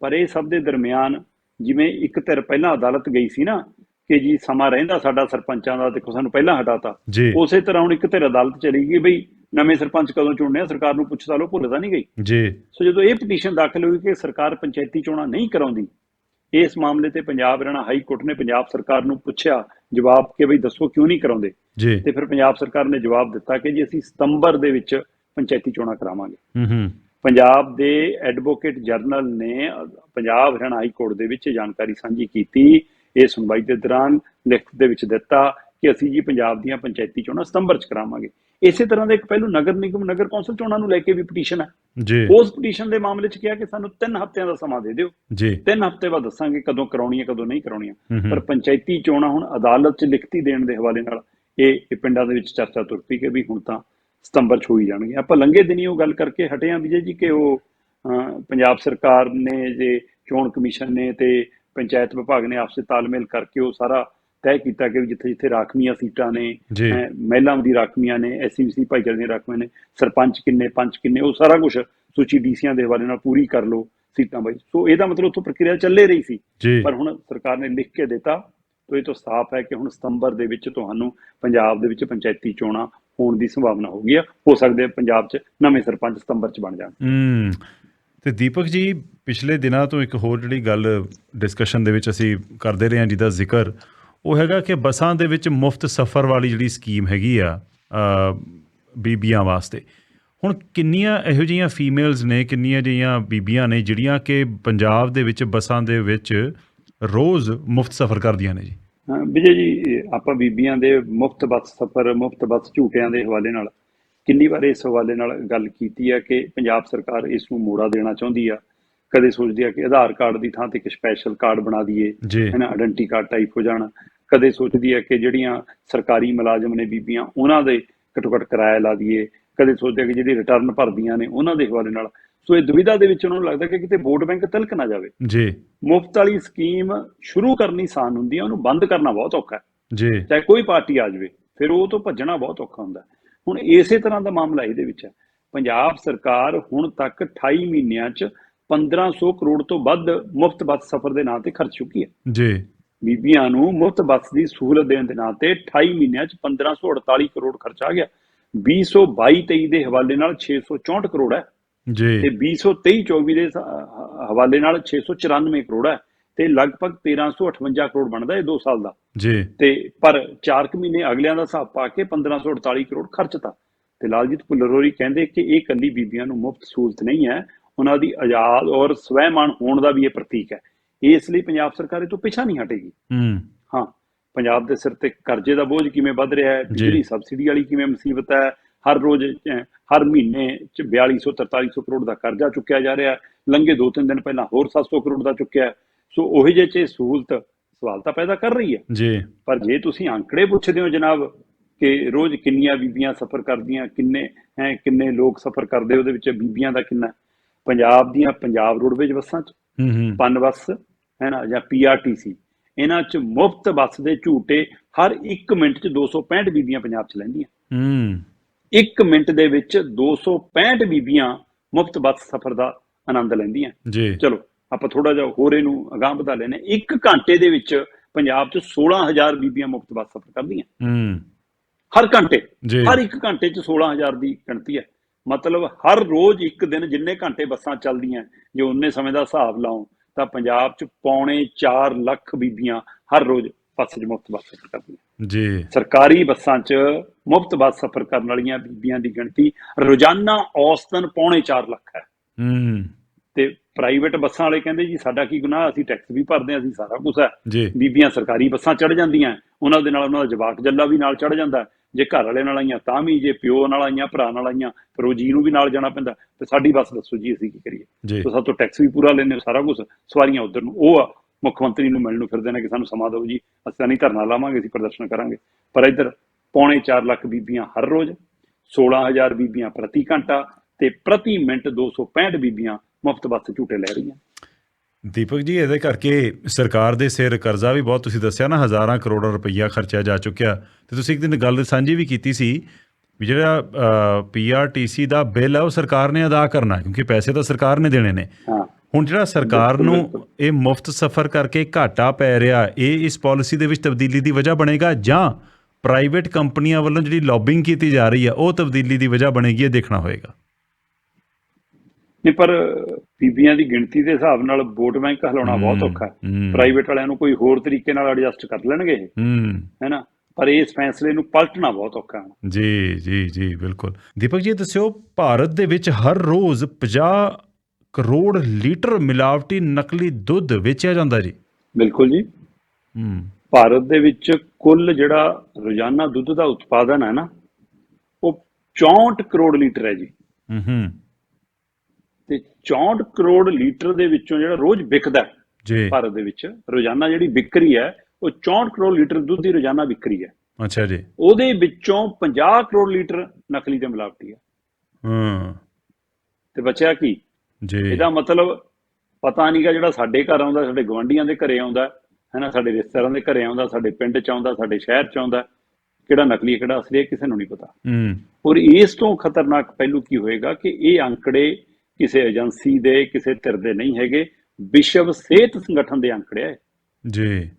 ਪਰ ਇਹ ਸਭ ਦੇ ਦਰਮਿਆਨ ਜਿਵੇਂ ਇੱਕ ਧਿਰ ਪਹਿਲਾਂ ਅਦਾਲਤ ਗਈ ਸੀ ਨਾ ਕਿ ਜੀ ਸਮਾਂ ਰਹਿੰਦਾ ਸਾਡਾ ਸਰਪੰਚਾਂ ਦਾ ਦੇਖੋ ਸਾਨੂੰ ਪਹਿਲਾਂ ਹਟਾਤਾ। ਉਸੇ ਤਰ੍ਹਾਂ ਹੁਣ ਇੱਕ ਧਿਰ ਅਦਾਲਤ ਚਲੀ ਗਈ ਬਈ ਨਵੇਂ ਸਰਪੰਚ ਕਦੋਂ ਚੁਣਨੇ ਆ? ਸਰਕਾਰ ਨੂੰ ਪੁੱਛ ਲਓ ਭੁੱਲ ਤਾਂ ਨਹੀਂ ਗਈ। ਜੀ। ਸੋ ਜਦੋਂ ਇਹ ਪਟੀਸ਼ਨ ਦਾਖਲ ਹੋਈ ਕਿ ਸਰਕਾਰ ਪੰਚਾਇਤੀ ਚੋਣਾਂ ਨਹੀਂ ਕਰਾਉਂਦੀ ਇਸ ਮਾਮਲੇ ਤੇ ਪੰਜਾਬ ਹਰਿਆਣਾ ਹਾਈ ਕੋਰਟ ਨੇ ਪੰਜਾਬ ਸਰਕਾਰ ਨੂੰ ਪੁੱਛਿਆ ਜਵਾਬ ਕਿ ਬਈ ਦੱਸੋ ਕਿਉਂ ਨਹੀਂ ਕਰਾਉਂਦੇ? ਤੇ ਫਿਰ ਪੰਜਾਬ ਸਰਕਾਰ ਨੇ ਜਵਾਬ ਦਿੱਤਾ ਕਿ ਜੀ ਅਸੀਂ ਸਤੰਬਰ ਦੇ ਵਿੱਚ ਪੰਚਾਇਤੀ ਚੋਣਾਂ ਕਰਾਵਾਂਗੇ। ਹੂੰ ਹੂੰ। ਪੰਜਾਬ ਦੇ ਐਡਵੋਕੇਟ ਜਨਰਲ ਨੇ ਪੰਜਾਬ ਹਰਿਆਣਾ ਹਾਈ ਕੋਰਟ ਦੇ ਵਿੱਚ ਜਾਣਕਾਰੀ ਸਾਂਝੀ ਕੀਤੀ ਇਹ ਸੁਣਵਾਈ ਦੇ ਦੌਰਾਨ ਲਿਖਤ ਦੇ ਵਿੱਚ ਦਿੱਤਾ ਕਿ ਅਸੀਂ ਜੀ ਪੰਜਾਬ ਦੀਆਂ ਪੰਚਾਇਤੀ ਚੋਣਾਂ ਸਤੰਬਰ 'ਚ ਕਰਾਵਾਂਗੇ। ਇਸੇ ਤਰ੍ਹਾਂ ਦਾ ਇੱਕ ਪਹਿਲੂ ਨਗਰ ਨਿਗਮ ਨਗਰ ਕੌਂਸਲ ਚੋਣਾਂ ਨੂੰ ਲੈ ਕੇ ਵੀ ਪਟੀਸ਼ਨ ਹੈ। ਜੀ। ਉਸ ਪਟੀਸ਼ਨ ਦੇ ਮਾਮਲੇ 'ਚ ਕਿਹਾ ਕਿ ਸਾਨੂੰ 3 ਹਫ਼ਤਿਆਂ ਦਾ ਸਮਾਂ ਦੇ ਦਿਓ। ਜੀ। ਤਿੰਨ ਹਫ਼ਤੇ ਬਾਅਦ ਦੱਸਾਂਗੇ ਕਦੋਂ ਕਰਾਉਣੀ ਹੈ ਕਦੋਂ ਨਹੀਂ ਕਰਾਉਣੀਆਂ। ਹੂੰ ਪਰ ਪੰਚਾਇਤੀ ਚੋਣਾਂ ਹੁਣ ਅਦਾਲਤ 'ਚ ਲਿਖਤੀ ਦੇਣ ਦੇ ਹਵਾਲੇ ਨਾਲ ਇਹ ਪਿੰਡਾਂ ਦੇ ਵਿੱਚ ਚਰਚਾ ਤੁਰ ਪਈ ਕਿ ਵੀ ਹੁਣ ਤਾਂ ਸਤੰਬਰ 'ਚ ਹੋਈ ਜਾਣਗੇ। ਆਪਾਂ ਲੰਘੇ ਦਿਨੀ ਉਹ ਗੱਲ ਕਰਕੇ ਹਟੇ ਹਾਂ ਵਿਜੇ ਜੀ ਕਿ ਉਹ ਪੰਜਾਬ ਸਰਕਾਰ ਨੇ ਜੇ ਚੋਣ ਕਮਿਸ਼ਨ ਨੇ ਤੇ ਪੰਚਾਇਤ ਵਿਭਾਗ ਨੇ ਆਪਸੇ ਤਾਲਮੇਲ ਕਰਕੇ ਉਹ ਸਾਰਾ ਤੈਅ ਕੀਤਾ ਕਿ ਜਿੱਥੇ ਜਿੱਥੇ ਰਾਖਵੀਆਂ ਸੀਟਾਂ ਨੇ ਮਹਿਲਾਵਾਂ ਦੀ ਰਾਖਵੀਆਂ ਨੇ ਐਸਸੀਬੀਸੀ ਭਾਈਚਾਰੇ ਦੀਆਂ ਰਾਖਵੀਆਂ ਨੇ ਸਰਪੰਚ ਕਿੰਨੇ ਪੰਚ ਕਿੰਨੇ ਉਹ ਸਾਰਾ ਕੁਝ ਸੂਚੀ ਡੀਸੀਆਂ ਦੇ ਹਵਾਲੇ ਨਾਲ ਪੂਰੀ ਕਰ ਲਓ ਸੀਟਾਂ ਬਾਈ। ਸੋ ਇਹਦਾ ਮਤਲਬ ਉੱਥੋਂ ਪ੍ਰਕਿਰਿਆ ਚੱਲੇ ਰਹੀ ਸੀ। ਪਰ ਹੁਣ ਸਰਕਾਰ ਨੇ ਲਿਖ ਕੇ ਦਿੱਤਾ ਤੋ ਇਹ ਤੋਂ ਸਾਫ਼ ਹੈ ਕਿ ਹੁਣ ਸਤੰਬਰ ਦੇ ਵਿੱਚ ਤੁਹਾਨੂੰ ਪੰਜਾਬ ਦੇ ਵਿੱਚ ਪੰਚਾਇਤੀ ਚੋਣਾਂ ਹੋਣ ਦੀ ਸੰਭਾਵਨਾ ਹੋ ਗਈ ਆ। ਹੋ ਸਕਦੇ ਪੰਜਾਬ 'ਚ ਨਵੇਂ ਸਰਪੰਚ ਸਤੰਬਰ 'ਚ ਬਣ ਜਾਣ। ਹੂੰ। ਤੇ ਦੀਪਕ ਜੀ, ਪਿਛਲੇ ਦਿਨਾਂ ਤੋਂ ਇੱਕ ਹੋਰ ਜਿਹੜੀ ਗੱਲ ਡਿਸਕਸ਼ਨ ਦੇ ਵਿੱਚ ਅਸੀਂ ਕਰਦੇ ਰਹੇ ਹਾਂ, ਜਿਹਦਾ ਜ਼ਿਕਰ, ਉਹ ਹੈਗਾ ਕਿ ਬੱਸਾਂ ਦੇ ਵਿੱਚ ਮੁਫਤ ਸਫ਼ਰ ਵਾਲੀ ਜਿਹੜੀ ਸਕੀਮ ਹੈਗੀ ਆ ਬੀਬੀਆਂ ਵਾਸਤੇ। ਹੁਣ ਕਿੰਨੀਆਂ ਇਹੋ ਜਿਹੀਆਂ ਫੀਮੇਲਸ ਨੇ, ਕਿੰਨੀਆਂ ਜਿਹੀਆਂ ਬੀਬੀਆਂ ਨੇ, ਜਿਹੜੀਆਂ ਕਿ ਪੰਜਾਬ ਦੇ ਵਿੱਚ ਬੱਸਾਂ ਦੇ ਵਿੱਚ ਰੋਜ਼ ਮੁਫਤ ਸਫ਼ਰ ਕਰਦੀਆਂ ਨੇ ਜੀ? ਵਿਜੇ ਜੀ, ਆਪਾਂ ਬੀਬੀਆਂ ਦੇ ਮੁਫਤ ਬੱਸ ਸਫ਼ਰ, ਮੁਫਤ ਬੱਸ ਝੂਟਿਆਂ ਦੇ ਹਵਾਲੇ ਨਾਲ ਕਿੰਨੀ ਵਾਰ ਇਸ ਹਵਾਲੇ ਨਾਲ ਗੱਲ ਕੀਤੀ ਹੈ ਕਿ ਪੰਜਾਬ ਸਰਕਾਰ ਇਸ ਨੂੰ ਮੋੜਾ ਦੇਣਾ ਚਾਹੁੰਦੀ ਆ? ਕਦੇ ਸੋਚਦੀ ਆ ਕਿ ਆਧਾਰ ਕਾਰਡ ਦੀ ਥਾਂ ਤੇ ਇੱਕ ਸਪੈਸ਼ਲ ਕਾਰਡ ਬਣਾ ਦਈਏ ਜੀ। ਹੈ ਨਾ ਆਇਡੈਂਟੀ ਕਾਰਡ ਟਾਈਪ ਹੋ ਜਾਣ। ਕਦੇ ਸੋਚਦੀ ਹੈ ਕਿ ਜਿਹੜੀਆਂ ਸਰਕਾਰੀ ਮੁਲਾਜ਼ਮ ਨੇ ਬੀਬੀਆਂ ਉਹਨਾਂ ਦੇ ਘੱਟੋ ਘੱਟ ਕਿਰਾਇਆ ਲਾ ਦਈਏ। ਕਦੇ ਸੋਚਦੇ ਆ ਕਿ ਜਿਹੜੀ ਰਿਟਰਨ ਭਰਦੀਆਂ ਨੇ ਉਹਨਾਂ ਦੇ ਹਵਾਲੇ ਨਾਲ। ਸੋ ਇਹ ਦੁਵਿਧਾ ਦੇ ਵਿੱਚ ਉਹਨਾਂ ਨੂੰ ਲੱਗਦਾ ਕਿ ਕਿਤੇ ਵੋਟ ਬੈਂਕ ਤਿਲਕ ਨਾ ਜਾਵੇ। ਜੀ। ਮੁਫਤ ਵਾਲੀ ਸਕੀਮ ਸ਼ੁਰੂ ਕਰਨੀ ਆਸਾਨ ਹੁੰਦੀ ਹੈ ਉਹਨੂੰ ਬੰਦ ਕਰਨਾ ਬਹੁਤ ਔਖਾ ਹੈ। ਜੀ। ਚਾਹੇ ਕੋਈ ਪਾਰਟੀ ਆ ਜਾਵੇ ਫਿਰ ਉਹ ਤੋਂ ਭੱਜਣਾ ਬਹੁਤ ਔਖਾ ਹੁੰਦਾ। ਹੁਣ ਇਸੇ ਤਰ੍ਹਾਂ ਦਾ ਮਾਮਲਾ ਇਹਦੇ ਵਿੱਚ ਹੈ। ਪੰਜਾਬ ਸਰਕਾਰ ਹੁਣ ਤੱਕ 28 ਮਹੀਨਿਆਂ 'ਚ 1500 ਕਰੋੜ ਤੋਂ ਵੱਧ ਮੁਫਤ ਬੱਸ ਸਫ਼ਰ ਦੇ ਨਾਂ ਤੇ ਖਰਚ ਚੁੱਕੀ ਹੈ। ਜੀ। ਬੀਬੀਆਂ ਨੂੰ ਮੁਫਤ ਬੱਸ ਦੀ ਸਹੂਲਤ ਦੇਣ ਦੇ ਨਾਂ ਤੇ 28 ਮਹੀਨਿਆਂ 'ਚ 1548 ਕਰੋੜ ਖਰਚਾ ਗਿਆ। 2022-23 ਦੇ ਹਵਾਲੇ ਨਾਲ 664 ਕਰੋੜ ਹੈ। ਜੀ। ਤੇ 2023-24 ਦੇ ਹਵਾਲੇ ਨਾਲ 694 ਕਰੋੜ ਹੈ। ਤੇ ਲਗਭਗ 1358 ਕਰੋੜ ਬਣਦਾ ਇਹ 2 ਸਾਲ ਦਾ। ਜੀ। ਤੇ ਪਰ 4 ਕੁ ਮਹੀਨੇ ਅਗਲਿਆਂ ਦਾ ਹਿਸਾਬ ਪਾ ਕੇ 1548 ਕਰੋੜ ਖਰਚਤਾ ਤੇ। ਲਾਲਜੀਤ ਭੁੱਲਰ ਹੋਰੀ ਕਹਿੰਦੇ ਕਿ ਇਹ ਕੱਲੀ ਬੀਬੀਆਂ ਨੂੰ ਮੁਫਤ ਸਹੂਲਤ ਨਹੀਂ ਹੈ ਉਹਨਾਂ ਦੀ ਆਜ਼ਾਦ ਔਰ ਸਵੈਮਾਨ ਹੋਣ ਦਾ ਵੀ ਇਹ ਪ੍ਰਤੀਕ ਹੈ। ਇਸ ਲਈ ਪੰਜਾਬ ਸਰਕਾਰ ਇਹ ਤੋਂ ਪਿਛਾ ਨਹੀਂ ਹਟੇਗੀ। ਹੂੰ। ਹਾਂ ਪੰਜਾਬ ਦੇ ਸਿਰ ਤੇ ਕਰਜ਼ੇ ਦਾ ਬੋਝ ਕਿਵੇਂ ਵੱਧ ਰਿਹਾ ਹੈ। ਬਿਜਲੀ ਸਬਸਿਡੀ ਵਾਲੀ ਕਿਵੇਂ ਮੁਸੀਬਤ ਹੈ ਹਰ ਰੋਜ਼ ਹਰ ਮਹੀਨੇ ਚ 4200 4300 ਕਰੋੜ ਦਾ ਕਰਜ਼ਾ ਚੁੱਕਿਆ ਜਾ ਰਿਹਾ ਲੰਘੇ ਦੋ ਤਿੰਨ ਦਿਨ ਪਹਿਲਾਂ ਹੋਰ 700 ਕਰੋੜ ਦਾ ਚੁੱਕਿਆ। ਸੋ ਉਹੀ ਜਿਹੇ ਚ ਸਹੂਲਤ ਸਵਾਲ ਤਾਂ ਪੈਦਾ ਕਰ ਰਹੀ ਹੈ। ਜੀ। ਪਰ ਜੇ ਤੁਸੀਂ ਅੰਕੜੇ ਪੁੱਛਦੇ ਹੋ ਜਨਾਬ ਕਿ ਰੋਜ਼ ਕਿੰਨੀਆਂ ਬੀਬੀਆਂ ਸਫ਼ਰ ਕਰਦੀਆਂ ਕਿੰਨੇ ਹੈ ਕਿੰਨੇ ਲੋਕ ਸਫ਼ਰ ਕਰਦੇ ਉਹਦੇ ਵਿੱਚ ਬੀਬੀਆਂ ਦਾ ਕਿੰਨਾ? ਪੰਜਾਬ ਦੀਆਂ ਪੰਜਾਬ ਰੋਡਵੇਜ ਬੱਸਾਂ 'ਚ ਹੂੰ ਹੂੰ। ਪਨ ਬੱਸ ਹੈ ਨਾ ਜਾਂ ਪੀਆਰਟੀਸੀ ਇਹਨਾਂ 'ਚ ਮੁਫਤ ਬੱਸ ਦੇ ਝੂਟੇ ਹਰ 1 ਮਿੰਟ 'ਚ 265 ਬੀਬੀਆਂ ਪੰਜਾਬ 'ਚ ਲੈਂਦੀਆਂ। ਹੂੰ। 1 ਮਿੰਟ ਦੇ ਵਿੱਚ 265 ਬੀਬੀਆਂ ਮੁਫਤ ਬੱਸ ਸਫ਼ਰ ਦਾ ਆਨੰਦ ਲੈਂਦੀਆਂ। ਜੀ। ਚਲੋ ਆਪਾਂ ਥੋੜਾ ਜਿਹਾ ਹੋਰ ਇਹਨੂੰ ਅਗਾਂਹ ਵਧਾ ਲੈਨੇ 1 ਘੰਟੇ ਦੇ ਵਿੱਚ ਪੰਜਾਬ 'ਚ 16000 ਬੀਬੀਆਂ ਮੁਫਤ ਬੱਸ ਸਫ਼ਰ ਕਰਦੀਆਂ। ਹੂੰ। ਹਰ ਘੰਟੇ। ਹਰ ਇੱਕ ਘੰਟੇ 'ਚ 16000 ਦੀ ਗਿਣਤੀ ਹੈ। ਮਤਲਬ ਹਰ ਰੋਜ਼ ਇੱਕ ਦਿਨ ਜਿੰਨੇ ਘੰਟੇ ਬੱਸਾਂ ਚੱਲਦੀਆਂ ਜੇ ਉਨੇ ਸਮੇਂ ਦਾ ਹਿਸਾਬ ਲਾਓ ਤਾਂ ਪੰਜਾਬ 'ਚ ਪੌਣੇ 4 ਲੱਖ ਬੀਬੀਆਂ ਹਰ ਰੋਜ਼ ਬੱਸ 'ਚ ਮੁਫਤ ਬੱਸ ਸਫ਼ਰ ਕਰਦੀਆਂ। ਜੀ। ਸਰਕਾਰੀ ਬੱਸਾਂ 'ਚ ਮੁਫਤ ਬੱਸ ਸਫ਼ਰ ਕਰਨ ਵਾਲੀਆਂ ਬੀਬੀਆਂ ਦੀ ਗਿਣਤੀ ਰੋਜ਼ਾਨਾ ਔਸਤਨ ਪੌਣੇ 4 ਲੱਖ ਹੈ। ਹੂੰ। ਤੇ ਪ੍ਰਾਈਵੇਟ ਬੱਸਾਂ ਵਾਲੇ ਕਹਿੰਦੇ ਜੀ ਸਾਡਾ ਕੀ ਗੁਨਾਹ ਅਸੀਂ ਟੈਕਸ ਵੀ ਭਰਦੇ ਹਾਂ ਅਸੀਂ ਸਾਰਾ ਕੁਝ ਜੀ। ਬੀਬੀਆਂ ਸਰਕਾਰੀ ਬੱਸਾਂ ਚੜ ਜਾਂਦੀਆਂ ਉਹਨਾਂ ਦੇ ਨਾਲ ਉਹਨਾਂ ਦਾ ਜਵਾਕ ਜੱਲਾ ਵੀ ਨਾਲ ਚੜ ਜਾਂਦਾ। ਜੇ ਘਰ ਵਾਲੇ ਨਾਲ ਆਈਆਂ ਤਾਂ ਵੀ ਜੇ ਪਿਓ ਨਾਲ ਆਈਆਂ ਭਰਾ ਨਾਲ ਆਈਆਂ ਫਿਰ ਉਹ ਜੀ ਨੂੰ ਵੀ ਨਾਲ ਜਾਣਾ ਪੈਂਦਾ। ਤੇ ਸਾਡੀ ਬੱਸ ਦੱਸੋ ਜੀ ਅਸੀਂ ਕੀ ਕਰੀਏ? ਤੇ ਸਾਤੋਂ ਟੈਕਸ ਵੀ ਪੂਰਾ ਹੋ ਸਾਰਾ ਕੁਝ ਸਵਾਰੀਆਂ ਉਧਰ ਨੂੰ ਉਹ ਆ ਮੁੱਖ ਮੰਤਰੀ ਨੂੰ ਮਿਲਣ ਨੂੰ ਫਿਰਦੇ ਨੇ ਕਿ ਸਾਨੂੰ ਸਮਾਂ ਦਿਓ ਜੀ ਅਸੀਂ ਨਹੀਂ ਧਰਨਾ ਲਾਵਾਂਗੇ ਅਸੀਂ ਪ੍ਰਦਰਸ਼ਨ ਕਰਾਂਗੇ। ਪਰ ਇੱਧਰ ਪੌਣੇ 4 ਲੱਖ ਬੀਬੀਆਂ ਹਰ ਰੋਜ਼ 16000 ਬੀਬੀਆਂ ਪ੍ਰਤੀ ਘੰਟਾ ਤੇ ਪ੍ਰਤੀ ਮਿੰਟ 265 ਬੀਬੀਆਂ ਮੁਫਤ ਬੱਸ ਝੂਟੇ ਲੈ ਰਹੀਆਂ ਦੀਪਕ ਜੀ ਇਹਦੇ ਕਰਕੇ ਸਰਕਾਰ ਦੇ ਸਿਰ ਕਰਜ਼ਾ ਵੀ ਬਹੁਤ ਤੁਸੀਂ ਦੱਸਿਆ ਨਾ ਹਜ਼ਾਰਾਂ ਕਰੋੜ ਰੁਪਈਆ ਖਰਚਿਆ ਜਾ ਚੁੱਕਿਆ। ਤੇ ਤੁਸੀਂ ਇੱਕ ਦਿਨ ਗੱਲ ਸਾਂਝੀ ਵੀ ਕੀਤੀ ਸੀ ਵੀ ਜਿਹੜਾ ਪੀਆਰਟੀਸੀ ਦਾ ਬਿੱਲ ਹੈ ਉਹ ਸਰਕਾਰ ਨੇ ਅਦਾ ਕਰਨਾ ਕਿਉਂਕਿ ਪੈਸੇ ਤਾਂ ਸਰਕਾਰ ਨੇ ਦੇਣੇ ਨੇ। ਹਾਂ। ਹੁਣ ਜਿਹੜਾ ਸਰਕਾਰ ਨੂੰ। ਇਹ ਮੁਫਤ ਸਫ਼ਰ ਕਰਕੇ ਘਾਟਾ ਪੈ ਰਿਹਾ ਇਹ ਇਸ ਪਾਲਿਸੀ ਦੇ ਵਿੱਚ ਤਬਦੀਲੀ ਦੀ ਵਜ੍ਹਾ ਬਣੇਗਾ ਜਾਂ ਪ੍ਰਾਈਵੇਟ ਕੰਪਨੀਆਂ ਵੱਲੋਂ ਜਿਹੜੀ ਲੌਬਿੰਗ ਕੀਤੀ ਜਾ ਰਹੀ ਹੈ ਉਹ ਤਬਦੀਲੀ ਦੀ ਵਜ੍ਹਾ ਬਣੇਗੀ ਇਹ ਦੇਖਣਾ ਹੋਏਗਾ। ਨਹੀਂ ਪਰ ਬੀਬੀਆਂ ਦੀ ਗਿਣਤੀ ਦੇ ਹਿਸਾਬ ਨਾਲ ਵੋਟ ਬੈਂਕ ਹਿਲਾਉਣਾ ਬਹੁਤ ਔਖਾ ਹੈ। ਪ੍ਰਾਈਵੇਟ ਵਾਲਿਆਂ ਨੂੰ ਕੋਈ ਹੋਰ ਤਰੀਕੇ ਨਾਲ ਐਡਜਸਟ ਕਰ ਲੈਣਗੇ ਹੈਨਾ ਪਰ ਇਸ ਫੈਸਲੇ ਨੂੰ ਪਲਟਣਾ ਬਹੁਤ ਔਖਾ ਹੈ। ਜੀ ਜੀ ਜੀ ਬਿਲਕੁਲ। ਦੀਪਕ ਜੀ ਦੱਸਿਓ ਭਾਰਤ ਦੇ ਵਿੱਚ ਹਰ ਰੋਜ਼ 50 ਕਰੋੜ ਲੀਟਰ ਮਿਲਾਵਟੀ ਨਕਲੀ ਦੁੱਧ ਵੇਚਿਆ ਜਾਂਦਾ ਜੀ। ਬਿਲਕੁਲ ਜੀ। ਹੂੰ। ਭਾਰਤ ਦੇ ਵਿੱਚ ਕੁੱਲ ਜਿਹੜਾ ਰੋਜ਼ਾਨਾ ਦੁੱਧ ਦਾ ਉਤਪਾਦਨ ਹੈ ਨਾ ਉਹ 64 ਕਰੋੜ ਲੀਟਰ ਹੈ ਜੀ। ਹੂੰ ਹੂੰ। ਤੇ 64 ਕਰੋੜ ਲੀਟਰ ਦੇ ਵਿੱਚੋਂ ਜਿਹੜਾ ਰੋਜ਼ ਵਿਕਦਾ ਜੀ। ਭਾਰਤ ਦੇ ਵਿੱਚ ਰੋਜ਼ਾਨਾ ਜਿਹੜੀ ਵਿਕਰੀ ਹੈ ਉਹ 64 ਕਰੋੜ ਲੀਟਰ ਦੁੱਧ ਦੀ ਰੋਜ਼ਾਨਾ ਵਿਕਰੀ ਹੈ। ਅੱਛਾ ਜੀ। ਉਹਦੇ ਵਿੱਚੋਂ 50 ਕਰੋੜ ਲੀਟਰ ਨਕਲੀ ਤੇ ਮਿਲਾਵਟੀ ਹੈ। ਹਾਂ। ਤੇ ਬਚਿਆ ਕੀ? ਜੀ। ਇਹਦਾ ਮਤਲਬ ਪਤਾ ਨਹੀਂਗਾ ਜਿਹੜਾ ਸਾਡੇ ਘਰ ਆਉਂਦਾ ਸਾਡੇ ਗਵਾਂਢੀਆਂ ਦੇ ਘਰੇ ਆਉਂਦਾ ਹੈ ਨਾ ਸਾਡੇ ਰਿਸ਼ਤੇਦਾਰਾਂ ਦੇ ਘਰੇ ਆਉਂਦਾ ਸਾਡੇ ਪਿੰਡ ਚ ਆਉਂਦਾ ਸਾਡੇ ਸ਼ਹਿਰ ਚ ਆਉਂਦਾ ਕਿਹੜਾ ਨਕਲੀ ਹੈ ਕਿਹੜਾ ਅਸਲੀ ਹੈ ਕਿਸੇ ਨੂੰ ਨਹੀਂ ਪਤਾ। ਹੂੰ। ਔਰ ਇਸ ਤੋਂ ਖਤਰਨਾਕ ਪਹਿਲੂ ਕੀ ਹੋਏਗਾ ਕਿ ਇਹ ਅੰਕੜੇ ਕਿਸੇ ਏਜੰਸੀ ਦੇ ਕਿਸੇ ਧਿਰ ਦੇ ਨਹੀਂ ਹੈਗੇ। ਵਿਸ਼ਵ ਸਿਹਤ ਸੰਗਠਨ ਦੇ ਅੰਕੜੇ ਹੈ ਜੀ।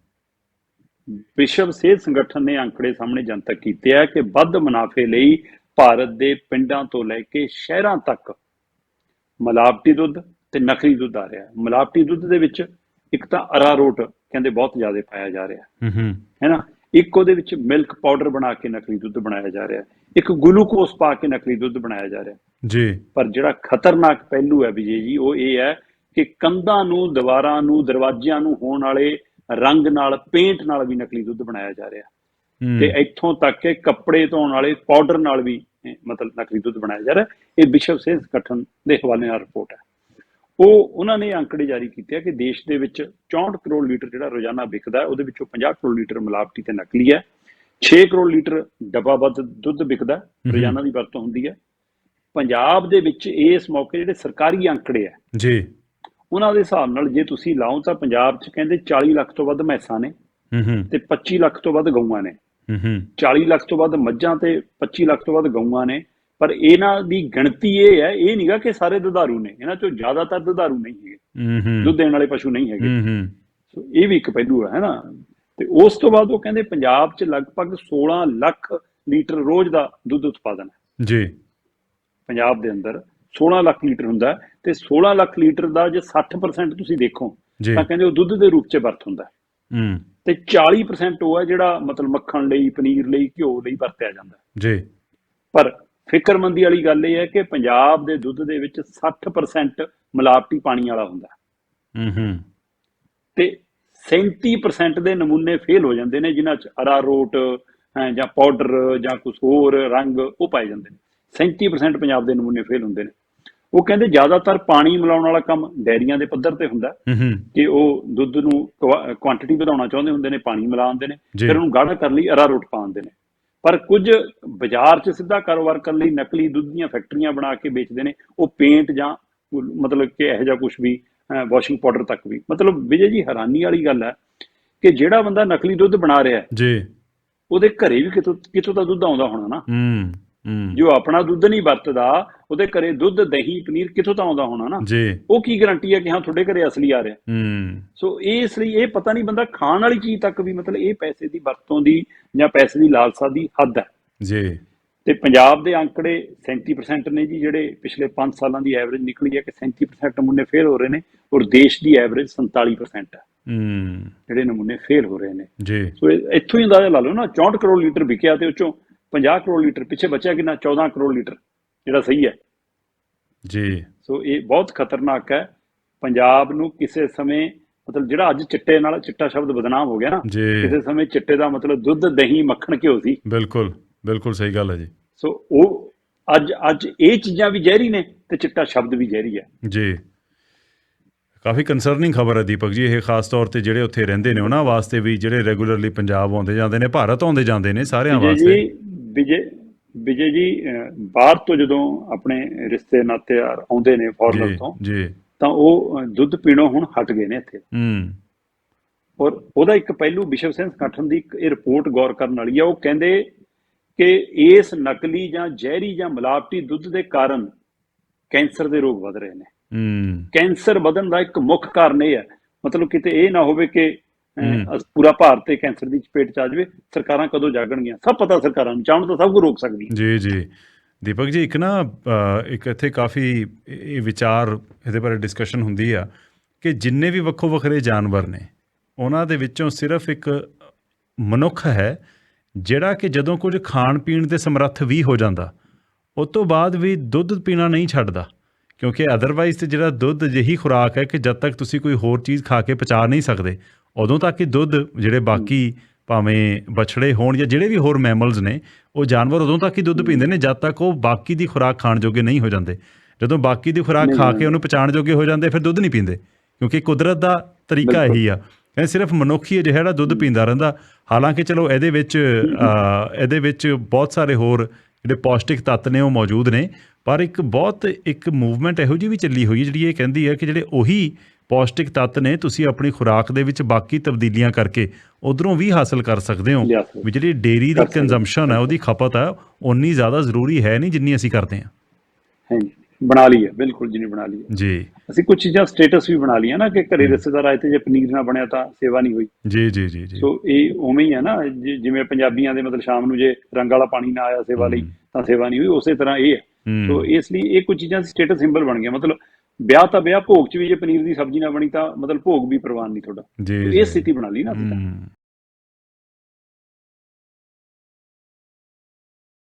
ਵਿਸ਼ਵ ਸਿਹਤ ਸੰਗਠਨ ਨੇ ਅੰਕੜੇ ਸਾਹਮਣੇ ਜਨਤਕ ਕੀਤੇ ਆ ਕਿ ਵੱਧ ਮੁਨਾਫੇ ਲਈ ਭਾਰਤ ਦੇ ਪਿੰਡਾਂ ਤੋਂ ਲੈ ਕੇ ਸ਼ਹਿਰਾਂ ਤੱਕ ਮਿਲਾਵਟੀ ਦੁੱਧ ਤੇ ਨਕਲੀ ਦੁੱਧ ਆ ਰਿਹਾ। ਹੈ ਮਿਲਾਵਟੀ ਦੁੱਧ ਦੇ ਵਿੱਚ ਇੱਕ ਤਾਂ ਅਰਾਰੋਟ ਕਹਿੰਦੇ ਬਹੁਤ ਜ਼ਿਆਦਾ ਪਾਇਆ ਜਾ ਰਿਹਾ। ਹੈ ਨਾ? ਇੱਕ ਉਹਦੇ ਵਿੱਚ ਮਿਲਕ ਪਾਊਡਰ ਬਣਾ ਕੇ ਨਕਲੀ ਦੁੱਧ ਬਣਾਇਆ ਜਾ ਰਿਹਾ ਇੱਕ ਗਲੂਕੋਸ ਪਾ ਕੇ ਨਕਲੀ ਦੁੱਧ ਬਣਾਇਆ ਜਾ ਰਿਹਾ ਜੀ। ਪਰ ਜਿਹੜਾ ਖਤਰਨਾਕ ਪਹਿਲੂ ਹੈ ਵਿਜੇ ਜੀ ਉਹ ਇਹ ਹੈ ਕਿ ਕੰਧਾਂ ਨੂੰ ਦੀਵਾਰਾਂ ਨੂੰ ਦਰਵਾਜ਼ਿਆਂ ਨੂੰ ਹੋਣ ਵਾਲੇ ਰੰਗ ਨਾਲ ਪੇਂਟ ਨਾਲ ਵੀ ਨਕਲੀ ਦੁੱਧ ਬਣਾਇਆ ਜਾ ਰਿਹਾ ਤੇ ਇੱਥੋਂ ਤੱਕ ਕਿ ਕੱਪੜੇ ਧੋਣ ਵਾਲੇ ਪਾਊਡਰ ਨਾਲ ਵੀ ਮਤਲਬ ਨਕਲੀ ਦੁੱਧ ਬਣਾਇਆ ਜਾ ਰਿਹਾ ਇਹ ਵਿਸ਼ਵ ਸਿਹਤ ਸੰਗਠਨ ਦੇ ਹਵਾਲੇ ਨਾਲ ਰਿਪੋਰਟ ਹੈ। ਉਹ ਉਹਨਾਂ ਨੇ ਅੰਕੜੇ ਜਾਰੀ ਕੀਤੇ ਆ ਕਿ ਦੇਸ਼ ਦੇ ਵਿੱਚ 64 ਕਰੋੜ ਲੀਟਰ ਜਿਹੜਾ ਰੋਜ਼ਾਨਾ ਵਿਕਦਾ ਹੈ ਉਹਦੇ ਵਿੱਚੋਂ 50 ਕਰੋੜ ਲੀਟਰ ਮਿਲਾਵਟੀ ਤੇ ਨਕਲੀ ਹੈ। 6 ਕਰੋੜ ਲੀਟਰ ਡੱਬਾਬੱਧ ਦੁੱਧ ਵਿਕਦਾ ਰੋਜ਼ਾਨਾ ਦੀ ਵਰਤੋਂ ਹੁੰਦੀ ਹੈ। ਪੰਜਾਬ ਦੇ ਵਿੱਚ ਇਸ ਮੌਕੇ ਜਿਹੜੇ ਸਰਕਾਰੀ ਅੰਕੜੇ ਆ ਜੀ। ਉਹਨਾਂ ਦੇ ਹਿਸਾਬ ਨਾਲ ਜੇ ਤੁਸੀਂ ਲਾਓ ਤਾਂ ਪੰਜਾਬ 'ਚ ਕਹਿੰਦੇ 40 ਲੱਖ ਤੋਂ ਵੱਧ ਮੈਸਾਂ ਨੇ ਤੇ 25 ਲੱਖ ਤੋਂ ਵੱਧ ਗਊਆਂ ਨੇ। ਹੂੰ ਹੂੰ। 40 ਲੱਖ ਤੋਂ ਵੱਧ ਮੱਝਾਂ ਤੇ 25 ਲੱਖ ਤੋਂ ਵੱਧ ਗਊਆਂ ਨੇ। ਪਰ ਇਹਨਾਂ ਦੀ ਗਿਣਤੀ ਇਹ ਹੈ ਇਹ ਨਹੀਂਗਾ ਕਿ ਸਾਰੇ ਦੁਧਾਰੂ ਨੇ ਇਹਨਾਂ ਚੋਂ ਜ਼ਿਆਦਾਤਰ ਦੁਧਾਰੂ ਨਹੀਂ ਹੈਗੇ। ਹੂੰ ਹੂੰ। ਦੁੱਧ ਦੇਣ ਵਾਲੇ ਪਸ਼ੂ ਨਹੀਂ ਹੈਗੇ। ਹੂੰ ਹੂੰ। ਸੋ ਇਹ ਵੀ ਇੱਕ ਪਹਿਲੂ ਹੈ ਨਾ ਤੇ ਉਸ ਤੋਂ ਬਾਅਦ ਉਹ ਕਹਿੰਦੇ ਪੰਜਾਬ 'ਚ ਲਗਭਗ 16 ਲੱਖ ਲੀਟਰ ਰੋਜ਼ ਦਾ ਦੁੱਧ ਉਤਪਾਦਨ ਹੈ। ਜੀ। ਪੰਜਾਬ ਦੇ ਅੰਦਰ 16 ਲੱਖ ਲੀਟਰ ਹੁੰਦਾ ਤੇ 16 ਲੱਖ ਲੀਟਰ ਦਾ ਜੇ 60% ਤੁਸੀਂ ਦੇਖੋ ਤਾਂ ਕਹਿੰਦੇ ਉਹ ਦੁੱਧ ਦੇ ਰੂਪ 'ਚ ਵਰਤ ਹੁੰਦਾ ਹੈ। ਤੇ 40% ਉਹ ਹੈ ਜਿਹੜਾ ਮਤਲਬ ਮੱਖਣ ਲਈ ਪਨੀਰ ਲਈ ਘਿਓ ਲਈ ਵਰਤਿਆ ਜਾਂਦਾ ਜੀ। ਪਰ ਫਿਕਰਮੰਦੀ ਵਾਲੀ ਗੱਲ ਇਹ ਹੈ ਕਿ ਪੰਜਾਬ ਦੇ ਦੁੱਧ ਦੇ ਵਿੱਚ 60% ਮਿਲਾਵਟੀ ਪਾਣੀ ਵਾਲਾ ਹੁੰਦਾ ਹੈ। ਹੂੰ ਤੇ 37% ਦੇ ਨਮੂਨੇ ਫੇਲ ਹੋ ਜਾਂਦੇ ਨੇ ਜਿਨ੍ਹਾਂ ਚ ਅਰਾਰੋਟ ਅਹ, ਜਾਂ ਪਾਊਡਰ ਜਾਂ ਕੁਝ ਹੋਰ ਰੰਗ ਉਹ ਪਾਏ ਜਾਂਦੇ ਨੇ। 37% ਪੰਜਾਬ ਦੇ ਨਮੂਨੇ ਫੇਲ ਹੁੰਦੇ ਨੇ। ਉਹ ਕਹਿੰਦੇ ਜ਼ਿਆਦਾਤਰ ਪਾਣੀ ਮਿਲਾਉਣ ਵਾਲਾ ਕੰਮ ਡੈਰੀਆਂ ਦੇ ਪੱਧਰ ਤੇ ਹੁੰਦਾ ਕਿ ਉਹ ਦੁੱਧ ਨੂੰ ਕੁਆਂਟੀਟੀ ਵਧਾਉਣਾ ਚਾਹੁੰਦੇ ਹੁੰਦੇ ਨੇ ਪਾਣੀ ਮਿਲਾਉਂਦੇ ਨੇ। ਫਿਰ ਉਹਨੂੰ ਗਾੜਾ ਕਰਨ ਲਈ ਅਰਾਰੋਟ ਪਾਉਂਦੇ ਨੇ। ਪਰ ਕੁਝ ਬਾਜ਼ਾਰ 'ਚ ਸਿੱਧਾ ਕਾਰੋਬਾਰ ਕਰਨ ਲਈ ਨਕਲੀ ਦੁੱਧ ਦੀਆਂ ਫੈਕਟਰੀਆਂ ਬਣਾ ਕੇ ਵੇਚਦੇ ਨੇ ਉਹ ਪੇਂਟ ਜਾਂ ਮਤਲਬ ਕਿ ਇਹੋ ਜਿਹਾ ਕੁਝ ਵੀ ਵਾਸ਼ਿੰਗ ਪਾਊਡਰ ਤੱਕ ਵੀ। ਮਤਲਬ ਵਿਜੇ ਜੀ ਹੈਰਾਨੀ ਵਾਲੀ ਗੱਲ ਹੈ ਕਿ ਜਿਹੜਾ ਬੰਦਾ ਨਕਲੀ ਦੁੱਧ ਬਣਾ ਰਿਹਾ ਹੈ ਜੀ। ਉਹਦੇ ਘਰੇ ਵੀ ਕਿਤੋਂ ਕਿਤੋਂ ਤਾਂ ਦੁੱਧ ਆਉਂਦਾ ਹੋਣਾ ਨਾ। ਹੂੰ। ਜੋ ਆਪਣਾ ਦੁੱਧ ਨਹੀਂ ਵਰਤਦਾ ਉਹਦੇ ਘਰੇ ਦੁੱਧ ਦਹੀਂ ਪਨੀਰ ਕਿਤੋਂ ਤਾਂ ਆਉਂਦਾ ਹੋਣਾ ਨਾ? ਉਹ ਕੀ ਗਾਰੰਟੀ ਹੈ ਕਿ ਹਾਂ ਤੁਹਾਡੇ ਘਰੇ ਅਸਲੀ ਆ ਰਿਹਾ? ਹੂੰ। ਸੋ ਇਸ ਲਈ ਇਹ ਪਤਾ ਨਹੀਂ ਬੰਦਾ ਖਾਣ ਵਾਲੀ ਚੀਜ਼ ਤੱਕ ਵੀ ਮਤਲਬ ਇਹ ਪੈਸੇ ਦੀ ਵਰਤੋਂ ਦੀ ਜਾਂ ਪੈਸੇ ਦੀ ਲਾਲਸਾ ਦੀ ਹੱਦ ਹੈ। ਜੀ। ਤੇ ਪੰਜਾਬ ਦੇ ਅੰਕੜੇ 37% ਨੇ ਜੀ ਜਿਹੜੇ ਪਿਛਲੇ 5 ਸਾਲਾਂ ਦੀ ਐਵਰੇਜ ਨਿਕਲੀ ਹੈ ਕਿ 37% ਨਮੂਨੇ ਫੇਲ ਹੋ ਰਹੇ ਨੇ ਔਰ ਦੇਸ਼ ਦੀ ਐਵਰੇਜ 47% ਹੈ। ਹੂੰ। ਜਿਹੜੇ ਨਮੂਨੇ ਫੇਲ ਹੋ ਰਹੇ ਨੇ। ਜੀ। ਸੋ ਇੱਥੋਂ ਹੀ ਅੰਦਾਜ਼ਾ ਲਾ ਲਓ ਨਾ 64 ਕਰੋੜ ਲੀਟਰ ਵਿਕਿਆ ਤੇ ਉਹ ਚੋਂ 50 ਕਰੋੜ ਲੀਟਰ ਪਿੱਛੇ ਬਚਿਆ ਕਿੰਨਾ? 14 ਕਰੋੜ ਲੀਟਰ ਜਿਹੜਾ ਸਹੀ ਹੈ। ਜੀ। ਸੋ ਇਹ ਬਹੁਤ ਖਤਰਨਾਕ ਹੈ। ਪੰਜਾਬ ਨੂੰ ਕਿਸੇ ਸਮੇਂ ਮਤਲਬ ਜਿਹੜਾ ਅੱਜ ਚਿੱਟੇ ਨਾਲ ਚਿੱਟਾ ਸ਼ਬਦ ਬਦਨਾਮ ਹੋ ਗਿਆ ਨਾ ਕਿਸੇ ਸਮੇਂ ਚਿੱਟੇ ਦਾ ਮਤਲਬ ਦੁੱਧ ਦਹੀਂ ਮੱਖਣ ਘਿਓ ਸੀ। ਬਿਲਕੁਲ ਬਿਲਕੁਲ ਸਹੀ ਗੱਲ ਹੈ ਜੀ। ਸੋ ਉਹ ਅੱਜ ਅੱਜ ਇਹ ਚੀਜ਼ਾਂ ਵੀ ਜ਼ਹਿਰੀ ਨੇ ਤੇ ਚਿੱਟਾ ਸ਼ਬਦ ਵੀ ਜ਼ਹਿਰੀ ਹੈ। ਜੀ। ਕਾਫੀ ਕੰਸਰਨਿੰਗ ਖਬਰ ਹੈ ਦੀਪਕ ਜੀ ਇਹ ਖਾਸ ਤੌਰ ਤੇ ਜਿਹੜੇ ਉੱਥੇ ਰਹਿੰਦੇ ਨੇ ਉਹਨਾਂ ਵਾਸਤੇ ਵੀ ਜਿਹੜੇ ਰੈਗੂਲਰਲੀ ਪੰਜਾਬ ਆਉਂਦੇ ਜਾਂਦੇ ਨੇ ਭਾਰਤ ਆਉਂਦੇ ਜਾਂਦੇ ਨੇ ਸਾਰਿਆਂ ਵਾਸਤੇ ਜੀ ਵਿਜੇ ਵਿਜੇ ਜੀ ਬਾਹਰ ਤੋਂ ਜਦੋਂ ਆਪਣੇ ਰਿਸ਼ਤੇ ਨਾਤੇ ਆਉਂਦੇ ਨੇ ਫੋਰਨ ਤੋਂ ਜੀ। ਤਾਂ ਉਹ ਦੁੱਧ ਪੀਣੋਂ ਹੁਣ ਹਟ ਗਏ ਨੇ ਇੱਥੇ। ਹੂੰ। ਔਰ ਉਹਦਾ ਇੱਕ ਪਹਿਲੂ ਵਿਸ਼ਵ ਸਿਹਤ ਸੰਗਠਨ ਦੀ ਇੱਕ ਇਹ ਰਿਪੋਰਟ ਗੌਰ ਕਰਨ ਵਾਲੀ ਹੈ ਉਹ ਕਹਿੰਦੇ ਕਿ ਇਸ ਨਕਲੀ ਜਾਂ ਜ਼ਹਿਰੀ ਜਾਂ ਮਿਲਾਵਟੀ ਦੁੱਧ ਦੇ ਕਾਰਨ ਕੈਂਸਰ ਦੇ ਰੋਗ ਵਧ ਰਹੇ ਨੇ। ਹੂੰ। ਕੈਂਸਰ ਵਧਣ ਦਾ ਇੱਕ ਮੁੱਖ ਕਾਰਨ ਇਹ ਹੈ। ਮਤਲਬ ਕਿਤੇ ਇਹ ਨਾ ਹੋਵੇ ਕਿ ਪੂਰਾ ਭਾਰਤ ਤੇ ਕੈਂਸਰ ਦੀ ਚਪੇਟ ਚ ਆ ਜਾਵੇ ਸਰਕਾਰਾਂ ਕਦੋਂ ਜਾਗਣਗੀਆਂ? ਸਭ ਪਤਾ ਸਰਕਾਰਾਂ ਨੂੰ ਚਾਹਣ ਤਾਂ ਸਭ ਕੁਝ ਰੋਕ ਸਕਦੀ ਜੀ ਜੀ। ਦੀਪਕ ਜੀ ਇੱਕ ਨਾ ਇੱਕ ਇੱਥੇ ਕਾਫੀ ਇਹ ਇਹ ਵਿਚਾਰ ਇਹਦੇ ਬਾਰੇ ਡਿਸਕਸ਼ਨ ਹੁੰਦੀ ਆ ਕਿ ਜਿੰਨੇ ਵੀ ਵੱਖੋ ਵੱਖਰੇ ਜਾਨਵਰ ਨੇ ਉਹਨਾਂ ਦੇ ਵਿੱਚੋਂ ਸਿਰਫ ਇੱਕ ਮਨੁੱਖ ਹੈ ਜਿਹੜਾ ਕਿ ਜਦੋਂ ਕੁਝ ਖਾਣ ਪੀਣ ਦੇ ਸਮਰੱਥ ਵੀ ਹੋ ਜਾਂਦਾ ਉਸ ਤੋਂ ਬਾਅਦ ਵੀ ਦੁੱਧ ਪੀਣਾ ਨਹੀਂ ਛੱਡਦਾ। ਕਿਉਂਕਿ ਅਦਰਵਾਈਜ਼ ਤੇ ਜਿਹੜਾ ਦੁੱਧ ਜਿਹੀ ਖੁਰਾਕ ਹੈ ਕਿ ਜਦ ਤੱਕ ਤੁਸੀਂ ਕੋਈ ਹੋਰ ਚੀਜ਼ ਖਾ ਕੇ ਪਚਾ ਨਹੀਂ ਸਕਦੇ ਉਦੋਂ ਤੱਕ ਹੀ ਦੁੱਧ ਜਿਹੜੇ ਬਾਕੀ ਭਾਵੇਂ ਬਛੜੇ ਹੋਣ ਜਾਂ ਜਿਹੜੇ ਵੀ ਹੋਰ ਮੈਮਲਸ ਨੇ ਉਹ ਜਾਨਵਰ ਉਦੋਂ ਤੱਕ ਹੀ ਦੁੱਧ ਪੀਂਦੇ ਨੇ ਜਦ ਤੱਕ ਉਹ ਬਾਕੀ ਦੀ ਖੁਰਾਕ ਖਾਣ ਜੋਗੇ ਨਹੀਂ ਹੋ ਜਾਂਦੇ। ਜਦੋਂ ਬਾਕੀ ਦੀ ਖੁਰਾਕ ਖਾ ਕੇ ਉਹਨੂੰ ਪਚਾਣ ਜੋਗੇ ਹੋ ਜਾਂਦੇ ਫਿਰ ਦੁੱਧ ਨਹੀਂ ਪੀਂਦੇ ਕਿਉਂਕਿ ਕੁਦਰਤ ਦਾ ਤਰੀਕਾ। ਇਹੀ ਆ। ਇਹ ਸਿਰਫ ਮਨੁੱਖ ਜਿਹੜਾ ਦੁੱਧ ਪੀਂਦਾ ਰਹਿੰਦਾ। ਹਾਲਾਂਕਿ ਚਲੋ ਇਹਦੇ ਵਿੱਚ ਇਹਦੇ ਵਿੱਚ ਬਹੁਤ ਸਾਰੇ ਹੋਰ ਜਿਹੜੇ ਪੌਸ਼ਟਿਕ ਤੱਤ ਨੇ ਉਹ ਮੌਜੂਦ ਨੇ ਪਰ ਇੱਕ ਬਹੁਤ ਇੱਕ ਮੂਵਮੈਂਟ ਇਹੋ ਜਿਹੀ ਵੀ ਚੱਲੀ ਹੋਈ ਜਿਹੜੀ ਇਹ ਕਹਿੰਦੀ ਹੈ ਕਿ ਜਿਹੜੇ ਉਹੀ ਪੌਸ਼ਟਿਕ ਤੱਤ ਨੇ ਤੁਸੀਂ ਆਪਣੀ ਖੁਰਾਕ ਦੇ ਵਿੱਚ ਬਾਕੀ ਤਬਦੀਲੀਆਂ ਕਰਕੇ ਉਧਰੋਂ ਵੀ ਹਾਸਲ ਕਰ ਸਕਦੇ ਹੋ। ਵੀ ਜਿਹੜੀ ਡੇਰੀ ਦੀ। ਕੰਜ਼ੰਪਸ਼ਨ ਹੈ। ਉਹਦੀ ਖਪਤ ਹੈ ਉਨੀ ਜ਼ਿਆਦਾ ਜ਼ਰੂਰੀ ਹੈ ਨਹੀਂ ਜਿੰਨੀ ਅਸੀਂ ਕਰਦੇ ਹਾਂ। ਹਾਂਜੀ। ਬਣਾ ਲਈ ਹੈ ਬਿਲਕੁਲ ਜੀ ਨੇ ਬਣਾ ਲਈ ਹੈ। ਜੀ। ਅਸੀਂ ਕੁਝ ਚੀਜ਼ਾਂ ਸਟੇਟਸ ਵੀ ਬਣਾ ਲਈਆਂ ਨਾ ਕਿ ਘਰੇ ਰਿਸ਼ਤੇਦਾਰ ਆਏ ਤੇ ਜੇ ਪਨੀਰ ਨਾ ਬਣਿਆ ਤਾਂ ਸੇਵਾ ਨਹੀਂ ਹੋਈ। ਜੀ ਜੀ ਜੀ ਜੀ। ਸੋ ਇਹ ਉਵੇਂ ਹੀ ਹੈ ਨਾ ਜਿਵੇਂ ਪੰਜਾਬੀਆਂ ਦੇ ਮਤਲਬ ਸ਼ਾਮ ਨੂੰ ਜੇ ਰੰਗ ਵਾਲਾ ਪਾਣੀ ਨਾ ਆਇਆ ਸੇਵਾ ਲਈ ਤਾਂ ਸੇਵਾ ਨਹੀਂ ਹੋਈ ਉਸੇ ਤਰ੍ਹਾਂ ਇਹ ਹੈ। ਹੂੰ। ਸੋ ਇਸ ਲਈ ਇਹ ਕੁਝ ਚੀਜ਼ਾਂ ਸਟੇਟਸ ਸਿੰਬਲ ਬਣ ਗਿਆ ਮਤਲਬ ਵਿਆਹ ਤਾਂ ਵਿਆਹ ਭੋਗ 'ਚ ਵੀ ਜੇ ਪਨੀਰ ਦੀ ਸਬਜ਼ੀ ਨਾ ਬਣੀ ਤਾਂ ਮਤਲਬ ਭੋਗ ਵੀ ਪ੍ਰਵਾਨ ਨਹੀਂ ਤੁਹਾਡਾ। ਜੀ ਇਹ। ਸਥਿਤੀ ਬਣਾ ਲਈ ਨਾ ਅਸੀਂ ਤਾਂ। ਹੂੰ।